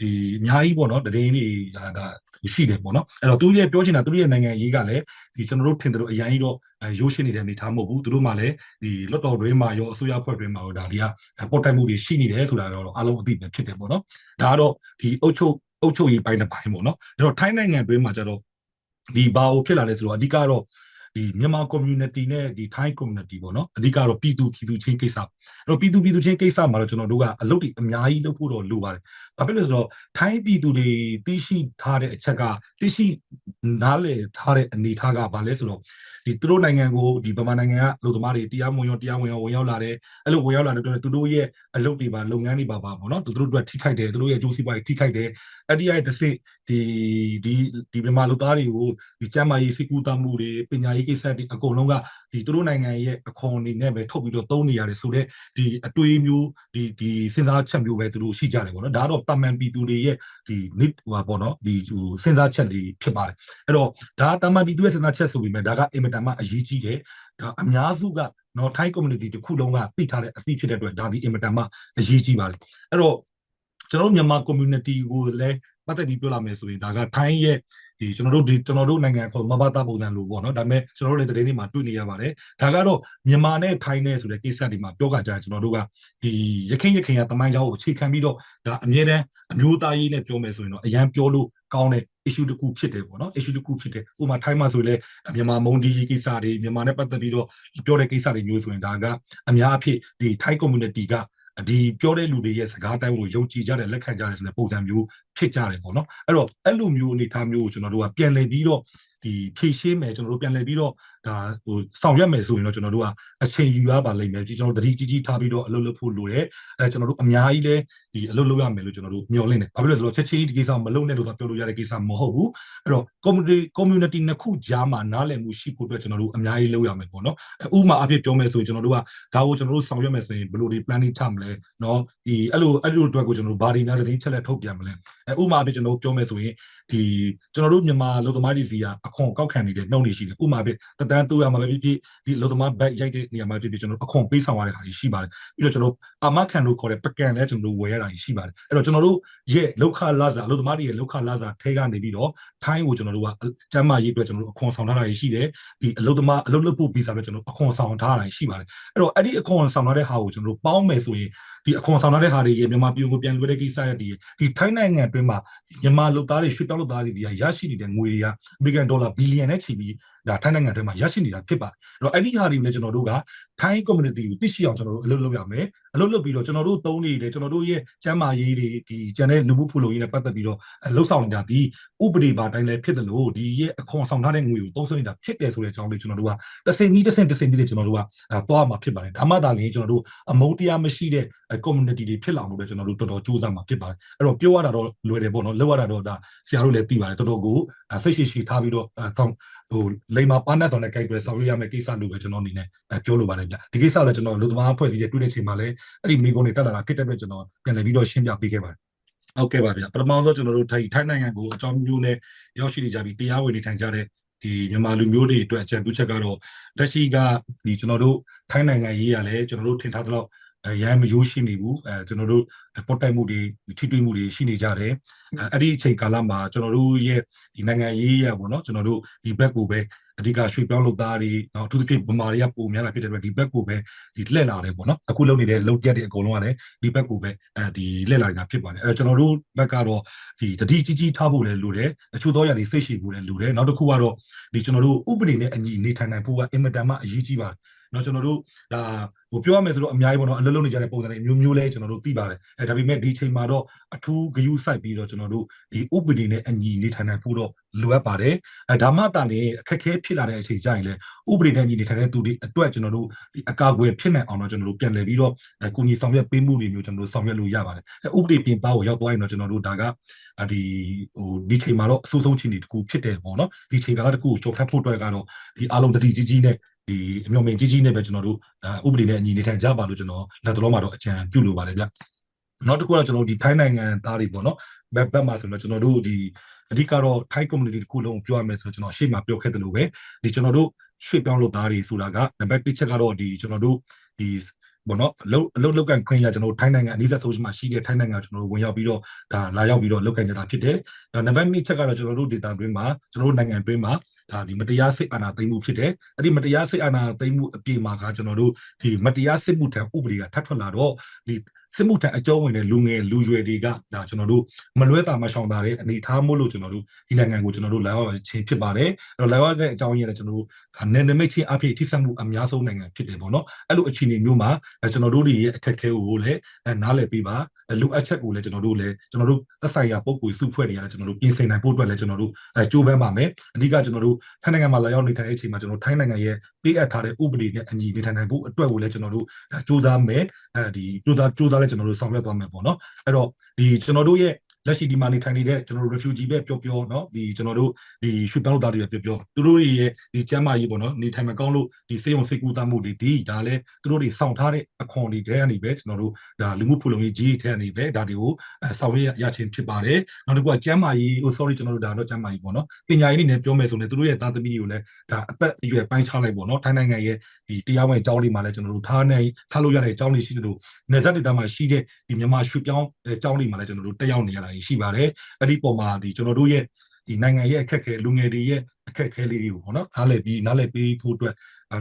ဒီအများကြီးပေါ့နော်တရင်တွေဒါဒါ ရှိတယ်ပေါ့နော်အဲ့တော့သူရဲ့ပြောချင်တာသူရဲ့နိုင်ငံရေးကလည်းဒီကျွန်တော်တို့ထင်တယ်လို့အရင်ကြီးတော့ရိုးရှင်းနေတဲ့အနေထားမဟုတ်ဘူးသူတို့မှလည်းဒီလွတ်တော်တွင်းမှာရောအစိုးရဖွဲ့တွင်းမှာရောဒါဒီကပေါ်တိုင်မှုတွေရှိနေတယ်ဆိုတာတော့အားလုံးအသိပဲဖြစ်တယ်ပေါ့နော်ဒါကတော့ဒီအုတ်ချုပ်အုတ်ချုပ်ရေးပိုင်းတစ်ပိုင်းပေါ့နော်အဲ့တော့ထိုင်းနိုင်ငံတွင်းမှာကျတော့ဒီဘာကိုဖြစ်လာလဲဆိုတော့အဓိကတော့ ဒီမြန်မာ community နဲ့ဒီ Thai community ပေါ့နော်အဓိကတော့ပြည်သူပြည်သူချင်းကိစ္စအဲ့တော့ပြည်သူပြည်သူချင်းကိစ္စမှာတော့ကျွန်တော်တို့ကအလုပ်တွေအများကြီးလုပ်ဖို့တော့လိုပါတယ်ဘာဖြစ်လို့လဲဆိုတော့ Thai ပြည်သူတွေသိရှိထားတဲ့အချက်ကသိရှိနားလည်ထားတဲ့အနေအထားကဘာလဲဆိုတော့ ဒီသူတို့နိုင်ငံကိုဒီဗမာနိုင်ငံကလူသမားတွေတရားဝင်ရောတရားဝင်ရောဝင်ရောက်လာတယ်အဲ့လိုဝင်ရောက်လာတဲ့အတွက်သူတို့ရဲ့အလုပ်တွေပါလုပ်ငန်းတွေပါပါပေါ့နော်သူတို့အတွက်ထိခိုက်တယ်သူတို့ရဲ့အကျိုးစီးပွားရေးထိခိုက်တယ်အဲ့ဒီရဲ့တစ်စစ်ဒီဒီဒီဗမာလူသားတွေကိုဒီကျန်းမာရေးစိတ်ကူးတမှုတွေပညာရေးကိစ္စတွေအကုန်လုံးကဒီသူတို့နိုင်ငံရဲ့အခွန်အနေနဲ့ပဲထုတ်ပြီးတော့သုံးနေရတယ်ဆိုတော့ဒီအတွေးမျိုးဒီဒီစဉ်းစားချက်မျိုးပဲသူတို့ရှိကြတယ်ပေါ့နော်ဒါတော့တာမန်ပြည်သူတွေရဲ့ဒီနိဟိုပါပေါ့နော်ဒီဟိုစဉ်းစားချက်လေးဖြစ်ပါတယ်အဲ့တော့ဒါတာမန်ပြည်သူရဲ့စဉ်းစားချက်ဆိုပေမဲ့ဒါကအင်မတန်မှအရေးကြီးတယ်ဒါအများစုကနော် Thai community တစ်ခုလုံးကသိထားတဲ့အသိဖြစ်တဲ့အတွက်ဒါဒီအင်မတန်မှအရေးကြီးပါတယ်အဲ့တော့ကျွန်တော်မြန်မာ community ကိုလည်းပတ်သက်ပြီးပြောလာမယ်ဆိုရင်ဒါက Thai ရဲ့ ဒီကျွန်တော်တို့ဒီကျွန်တော်တို့နိုင်ငံခေါ်မဘာတာပုံစံလို့ပေါ့နော်ဒါပေမဲ့ကျွန်တော်တို့လည်းတရေနေ့မှာတွေ့နေရပါတယ်ဒါကတော့မြန်မာနဲ့ထိုင်းနဲ့ဆိုတဲ့ကိစ္စတွေမှာပြောကြကြကျွန်တော်တို့ကဒီရခိုင်ရခိုင်ရတမိုင်းကြောင်းကိုအခြေခံပြီးတော့ဒါအမြဲတမ်းအမျိုးသားရေးနဲ့ပြောမယ်ဆိုရင်တော့အရန်ပြောလို့ကောင်းတဲ့ issue တစ်ခုဖြစ်တယ်ပေါ့နော် issue တစ်ခုဖြစ်တယ်ဥပမာထိုင်းမှာဆိုလဲမြန်မာမုံဒီကိစ္စတွေမြန်မာနဲ့ပတ်သက်ပြီးတော့ပြောတဲ့ကိစ္စတွေမျိုးဆိုရင်ဒါကအများအဖြစ်ဒီ Thai community က ဒီပြောတဲ့လူတွေရဲ့စကားတိုင်းကိုယုံကြည်ကြတယ်လက်ခံကြတယ်ဆိုတဲ့ပုံစံမျိုးဖြစ်ကြတယ်ပေါ့နော်အဲ့တော့အဲ့လိုမျိုးအနေအထားမျိုးကိုကျွန်တော်တို့ကပြန်လည်ပြီးတော့ဒီဖြည့်ရှင်းမယ်ကျွန်တော်တို့ပြန်လည်ပြီးတော့ဒါဟိုဆောင်ရွက်မယ်ဆိုရင်တော့ကျွန်တော်တို့ကအချိန်ယူရပါလိမ့်မယ်ဒီကျွန်တော်တတိကြီးကြီးထားပြီးတော့အလုပ်လုပ်ဖို့လိုတယ်အဲကျွန်တော်တို့အများကြီးလဲဒီအလုပ်လုပ်ရမယ်လို့ကျွန်တော်တို့မျှော်လင့်တယ်ဘာဖြစ်လို့လဲဆိုတော့ချက်ချင်းဒီကိစ္စမလုပ်နဲ့လို့ပြောလို့ရတဲ့ကိစ္စမဟုတ်ဘူးအဲ့တော့ community community နှစ်ခုကြားမှာနားလည်မှုရှိဖို့အတွက်ကျွန်တော်တို့အများကြီးလုပ်ရမယ်ပေါ့နော်ဥမာအဖြစ်ပြောမယ်ဆိုရင်ကျွန်တော်တို့ကဒါကိုကျွန်တော်တို့ဆောင်ရွက်မယ်ဆိုရင်ဘယ်လိုဒီ planning ချမလဲနော်ဒီအဲ့လိုအဲ့လိုအတွက်ကိုကျွန်တော်တို့ဘာတွေများသတင်းချက်လက်ထုတ်ပြန်မလဲဥမာအဖြစ်ကျွန်တော်တို့ပြောမယ်ဆိုရင်ဒီကျွန်တော်တို့မြန်မာလူသမားတွေစီကအခွန်ကောက်ခံနေတဲ့နှုတ်တွေရှိတယ်ဥမာအဖြစ်တတန်းတူရမှာပဲဖြစ်ဖြစ်ဒီလူသမားဘက်ရိုက်တဲ့နေရာမှာဖြစ်ဖြစ်ကျွန်တော်တို့အခွန်ပေးဆောင်ရတဲ့ဟာတွေရှိပါတယ်ပြီးတော့ကျွန်တော်တို့အာမခံလို့ခေါ်တဲ့ပကံလည်းကျွန်တော်တို့ဝယ်ရတာရှိပါတယ်အဲ့တော့ကျွန်တော်တို့ရဲ့လောက်ခလာစာလူသမားတွေရဲ့လောက်ခလာစာထဲကနေပြီးတော့ထိုင်းကိုကျွန်တော်တို့ကကျမ်းမာရေးအတွက်ကျွန်တော်တို့အခွန်ဆောင်ထားတာရှိတယ်ဒီအလုပ်သမားအလုပ်လုပ်ဖို့ဗီဇာအတွက်ကျွန်တော်တို့အခွန်ဆောင်ထားတာရှိပါတယ်အဲ့တော့အဲ့ဒီအခွန်ဆောင်ထားတဲ့ဟာကိုကျွန်တော်တို့ပေါင်းမယ်ဆိုရင် ဒီအခွန်ဆောင်ထားတဲ့ဟာတွေရေမြန်မာပြည်ကိုပြန်လွှဲတဲ့ကိစ္စရဒီဒီထိုင်းနိုင်ငံအတွင်းမှာမြန်မာလူသားတွေရွှေ့ပြောင်းလူသားတွေဒီရရှိနေတဲ့ငွေတွေကအမေရိကန်ဒေါ်လာဘီလီယံနဲ့ချီပြီးဒါထိုင်းနိုင်ငံထဲမှာရရှိနေတာဖြစ်ပါတယ်အဲ့တော့အဲ့ဒီဟာတွေကိုလည်းကျွန်တော်တို့က ထိုင်း community ကိုသိရှိအောင်ကျွန်တော်တို့အလုပ်လုပ်ရမယ်အလုပ်လုပ်ပြီးတော့ကျွန်တော်တို့သုံးနေတယ်ကျွန်တော်တို့ရဲ့ကျန်းမာရေးတွေဒီကျန်တဲ့လူမှုဖူလုံရေးနဲ့ပတ်သက်ပြီးတော့လှုပ်ဆောင်နေတာဒီဥပဒေပါတိုင်းလည်းဖြစ်တယ်လို့ဒီရဲ့အခွန်ဆောင်ထားတဲ့ငွေကိုသုံးစွဲနေတာဖြစ်တယ်ဆိုတဲ့အကြောင်းလေးကျွန်တော်တို့ကတစ်စိမ့်ပြီးတစ်စိမ့်တစ်စိမ့်ပြီးကျွန်တော်တို့ကသွားမှာဖြစ်ပါတယ်ဒါမှသာလျှင်ကျွန်တော်တို့အမုန်းတရားမရှိတဲ့ community တွေဖြစ်လာအောင်လို့ကျွန်တော်တို့တော်တော်စူးစမ်းမှာဖြစ်ပါတယ်အဲ့တော့ပြောရတာတော့လွယ်တယ်ပေါ့နော်လောက်ရတာတော့ဒါဆရာတို့လည်းသိပါတယ်တော်တော်ကိုစိတ်ရှိရှိထားပြီးတော့ဆောင်းဟိုလိမ္မာပန်းနဲ့ဆောင်တဲ့ guide တွေဆောင်ရွက်ရမယ့်ကိစ္စလို့ပဲကျွန်တော်အနေနဲ့ပြောလိုပါတယ်ဗျဒီကိစ္စလည်းကျွန်တော်လူသမားအဖွဲ့အစည်းတွေတွေ့တဲ့ချိန်မှာလည်းအဲ့ဒီမိကုန်းတွေတက်လာတာဖြစ်တဲ့အတွက်ကျွန်တော်ပြန်လည်ပြီးတော့ရှင်းပြပေးခဲ့ပါတယ်ဟုတ်ကဲ့ပါဗျပထမဆုံးကျွန်တော်တို့ထိုင်ထိုင်းနိုင်ငံကိုအကြောင်းမျိုးနဲ့ရောက်ရှိနေကြပြီးတရားဝင်နေထိုင်ကြတဲ့ဒီမြန်မာလူမျိုးတွေအတွက်အကြံပြုချက်ကတော့လက်ရှိကဒီကျွန်တော်တို့ထိုင်းနိုင်ငံရေးရလဲကျွန်တော်တို့ထင်ထားသလောက်အဲ ရမ်းမရိုးရှိနေဘူးအဲကျွန်တော်တို့ပေါ်တိုက်မှုတွေထိတွေ့မှုတွေရှိနေကြတယ်အဲ့ဒီအချိန်ကာလမှာကျွန်တော်တို့ရဲ့ဒီနိုင်ငံရေးရပေါ့နော်ကျွန်တော်တို့ဒီဘက်ကိုပဲအဓိကရွှေပြောင်းလုပ်သားတွေနော်အထူးသဖြင့်ဗမာတွေကပုံများတာဖြစ်တဲ့အတွက်ဒီဘက်ကိုပဲဒီလှည့်လာတယ်ပေါ့နော်အခုလုပ်နေတဲ့လုပ်ရက်တွေအကုန်လုံးကလည်းဒီဘက်ကိုပဲအဲဒီလှည့်လာနေတာဖြစ်ပါတယ်အဲတော့ကျွန်တော်တို့ဘက်ကတော့ဒီတတိကြီးကြီးထားဖို့လည်းလိုတယ်အချို့တော့ရည်စိတ်ရှိဖို့လည်းလိုတယ်နောက်တစ်ခုကတော့ဒီကျွန်တော်တို့ဥပဒေနဲ့အညီနေထိုင်နိုင်ဖို့ကအင်မတန်မှအရေးကြီးပါတယ် နော်ကျွန်တော်တို့ဒါဟိုပြောရမယ်ဆိုတော့အများကြီးပေါ့နော်အလုပ်လုပ်နေကြတဲ့ပုံစံတွေမျိုးမျိုးလဲကျွန်တော်တို့သိပါတယ်အဲဒါပေမဲ့ဒီချိန်မှာတော့အထူးဂရုစိုက်ပြီးတော့ကျွန်တော်တို့ဒီဥပဒေနဲ့အညီနေထိုင်နိုင်ဖို့တော့လိုအပ်ပါတယ်အဲဒါမှတာလည်းအခက်အခဲဖြစ်လာတဲ့အချိန်ကျရင်လည်းဥပဒေနဲ့ညီနေထိုင်တဲ့သူတွေအတွက်ကျွန်တော်တို့ဒီအကာအကွယ်ဖြစ်နိုင်အောင်တော့ကျွန်တော်တို့ပြန်လည်ပြီးတော့ကုညီဆောင်ရွက်ပေးမှုတွေမျိုးကျွန်တော်တို့ဆောင်ရွက်လို့ရပါတယ်အဲဥပဒေပြင်ပကိုရောက်သွားရင်တော့ကျွန်တော်တို့ဒါကဒီဟိုဒီချိန်မှာတော့အဆိုးဆုံးချိန်တွေတခုဖြစ်တယ်ပေါ့နော်ဒီချိန်ကာလတခုကိုကြော်ဖြတ်ဖို့အတွက်ကတော့ဒီအားလုံးတတိကြီးကြီးနဲ့ ဒီအမျိုးမင်းကြီးကြီးနဲ့ပဲကျွန်တော်တို့ဥပဒေနဲ့အညီနေထိုင်ကြပါလို့ကျွန်တော်လက်တော်မှာတော့အကြံပြုလိုပါတယ်ဗျနောက်တစ်ခုကကျွန်တော်ဒီထိုင်းနိုင်ငံသားတွေပေါ့နော်ဘက်ဘက်မှာဆိုတော့ကျွန်တော်တို့ဒီအဓိကတော့ Thai community တစ်ခုလုံးကိုပြောရမယ်ဆိုတော့ကျွန်တော်ရှေ့မှာပြောခဲ့တယ်လို့ပဲဒီကျွန်တော်တို့ရွှေ့ပြောင်းလုပ်သားတွေဆိုတာကနံပါတ်1ချက်ကတော့ဒီကျွန်တော်တို့ဒီဘောနော်အလုတ်အလုတ်လောက်ကန်ခွင့်ရကျွန်တော်တို့ထိုင်းနိုင်ငံအနည်းသက်ဆုံးမှာရှိတဲ့ထိုင်းနိုင်ငံကျွန်တော်တို့ဝင်ရောက်ပြီးတော့ဒါလာရောက်ပြီးတော့လောက်ကန်ကြတာဖြစ်တယ်။နံပါတ်2ချက်ကတော့ကျွန်တော်တို့ဒေတာတွင်းမှာကျွန်တော်တို့နိုင်ငံတွင်းမှာ ဒါဒီမတရားစစ်အာဏာသိမ်းမှုဖြစ်တယ်။အဲ့ဒီမတရားစစ်အာဏာသိမ်းမှုအပြင်မှာကကျွန်တော်တို့ဒီမတရားစစ်မှုထံဥပဒေကထပ်ထွက်လာတော့ဒီ စစ်မှုထံအကျုံးဝင်တဲ့လူငယ်လူရွယ်တွေကဒါကျွန်တော်တို့မလွဲတာမရှောင်တာတဲ့အနေထားမို့လို့ကျွန်တော်တို့ဒီနိုင်ငံကိုကျွန်တော်တို့လာရောက်ခြင်းဖြစ်ပါတယ်။အဲ့တော့လာရောက်တဲ့အကြောင်းရင်းလည်းကျွန်တော်တို့နယ်နိမိတ်ချင်းအဖြစ်ထိစပ်မှုအများဆုံးနိုင်ငံဖြစ်တယ်ပေါ့နော်။အဲ့လိုအခြေအနေမျိုးမှာကျွန်တော်တို့တွေရဲ့အခက်အခဲကိုလည်းနားလည်ပေးပါလိုအပ်ချက်ကိုလည်းကျွန်တော်တို့လည်းကျွန်တော်တို့သက်ဆိုင်ရာပုံကိုစုဖွဲ့တွေကလည်းကျွန်တော်တို့ပြင်ဆင်နိုင်ဖို့အတွက်လည်းကျွန်တော်တို့အဲကြိုးပမ်းပါမယ်အဓိကကျွန်တော်တို့ထိုင်းနိုင်ငံမှာလာရောက်နေထိုင်တဲ့အချိန်မှာကျွန်တော်ထိုင်းနိုင်ငံရဲ့ပေးအပ်ထားတဲ့ဥပဒေနဲ့အညီနေထိုင်နိုင်ဖို့အတွက်ကိုလည်းကျွန်တော်တို့ကြိုးစားမယ်အဲဒီကြိုးစားကြိုးစားလည်းကျွန်တော်တို့ဆောင်ရွက်သွားမယ်ပေါ့နော်အဲ့တော့ဒီကျွန်တော်တို့ရဲ့ လက်ရှိဒီမှာနေထိုင်နေတဲ့ကျွန်တော်တို့ refugee ပဲပြောပြောเนาะဒီကျွန်တော်တို့ဒီရွှေ့ပြောင်းသားတွေပဲပြောပြောသူတို့ရဲ့ဒီကျမ်းမာရေးပေါ့နော်နေထိုင်မကောင်းလို့ဒီစေယုံစိတ်ကူးသားမှုတွေဒီဒါလည်းသူတို့တွေစောင့်ထားတဲ့အခွန်တွေတဲကနေပဲကျွန်တော်တို့ဒါလူမှုဖူလုံရေးကြီးထဲကနေပဲဒါတွေကိုဆောင်ရွက်ရချင်းဖြစ်ပါတယ်နောက်တစ်ခုကကျမ်းမာရေးဟို sorry ကျွန်တော်တို့ဒါတော့ကျမ်းမာရေးပေါ့နော်ပညာရေးနဲ့ပြောမယ်ဆိုရင်သူတို့ရဲ့သားသမီးတွေကိုလည်းဒါအသက်အရွယ်ပိုင်းခြားလိုက်ပေါ့နော်ထိုင်းနိုင်ငံရဲ့ဒီတရားဝင်အကြောင်းလေးမှာလည်းကျွန်တော်တို့ထားနေထားလို့ရတဲ့အကြောင်းလေးရှိသလိုနေဆက်ဒေတာမှာရှိတဲ့ဒီမြန်မာရွှေ့ပြောင်းအကြောင်းလေးမှာလည်းကျွန်တော်တို့တက်ရောက်နေရတာ ရှိပါတယ်အဲ့ဒီပုံမှာဒီကျွန်တော်တို့ရဲ့ဒီနိုင်ငံရဲ့အခက်အခဲလူငယ်တွေရဲ့အခက်အခဲလေးတွေကိုပေါ့နော်နားလည်ပြီးနားလည်ပေးဖို့အတွက်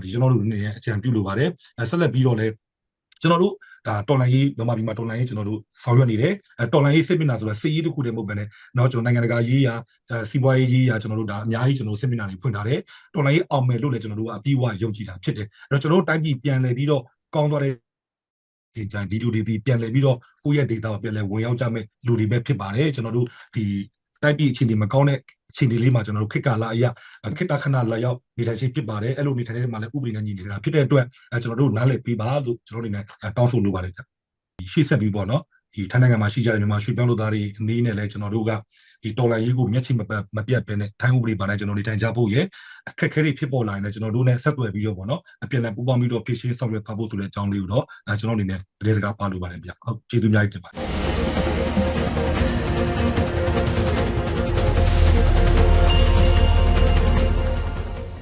ဒီကျွန်တော်တို့နေအကြံပြုလိုပါတယ်ဆက်လက်ပြီးတော့လည်းကျွန်တော်တို့ဒါတော်လိုင်းရေးမြန်မာပြည်မှာတော်လိုင်းရေးကျွန်တော်တို့ဆောင်ရွက်နေတယ်အဲတော်လိုင်းရေးစစ်မျက်နှာဆိုတာစစ်ရေးတစ်ခုတည်းမဟုတ်ဘဲနဲ့เนาะကျွန်တော်နိုင်ငံတကာရေးရာစီးပွားရေးရေးရာကျွန်တော်တို့ဒါအများကြီးကျွန်တော်တို့စစ်မျက်နှာတွေဖွင့်ထားတယ်တော်လိုင်းရေးအောင်မယ်လို့လည်းကျွန်တော်တို့ကအပြည့်အဝယုံကြည်တာဖြစ်တယ်အဲတော့ကျွန်တော်တို့တိုင်းပြည်ပြန်လည်ပြီးတော့ကောင်းသွားတဲ့ ဒီကြိုင်ဒီလူတွေဒီပြန်လည်ပြီးတော့ကိုယ့်ရဲ့ data ကိုပြန်လည်ဝင်ရောက်ကြမဲ့လူတွေပဲဖြစ်ပါတယ်ကျွန်တော်တို့ဒီတိုက်ပြည်အခြေအနေမကောင်းတဲ့အခြေအနေလေးမှာကျွန်တော်တို့ခေတ်ကာလအရာခေတ္တခဏလာရောက်နေထိုင်ခြင်းဖြစ်ပါတယ်အဲ့လိုနေထိုင်တဲ့မှာလည်းဥပဒေနဲ့ညီနေတာဖြစ်တဲ့အတွက်အဲကျွန်တော်တို့နားလည်ပေးပါလို့ကျွန်တော်တို့အနေနဲ့တောင်းဆိုလိုပါတယ်ဒီရှေ့ဆက်ပြီးပေါ့နော်ဒီထိုင်းနိုင်ငံမှာရှိကြတဲ့မြန်မာရွှေ့ပြောင်းလုပ်သားတွေအနေနဲ့လည်းကျွန်တော်တို့က ဒီတော်လိုင်းရေးကိုမျက်ခြေမပတ်မပြတ်ပဲနဲ့ထိုင်းဥပဒေပါနဲ့ကျွန်တော်တို့ထိုင်ကြဖို့ရအခက်အခဲတွေဖြစ်ပေါ်လာရင်လည်းကျွန်တော်တို့နဲ့ဆက်သွယ်ပြီးတော့ပေါ့နော်အပြန်အလှန်ပူးပေါင်းပြီးတော့ဖြည့်ရှင်းဆောင်ရွက်သွားဖို့ဆိုတဲ့အကြောင်းလေးကိုတော့အဲကျွန်တော်အနေနဲ့တရေစကားပါလိုပါတယ်ဗျဟုတ်ကျေးဇူးများတင်ပါတယ်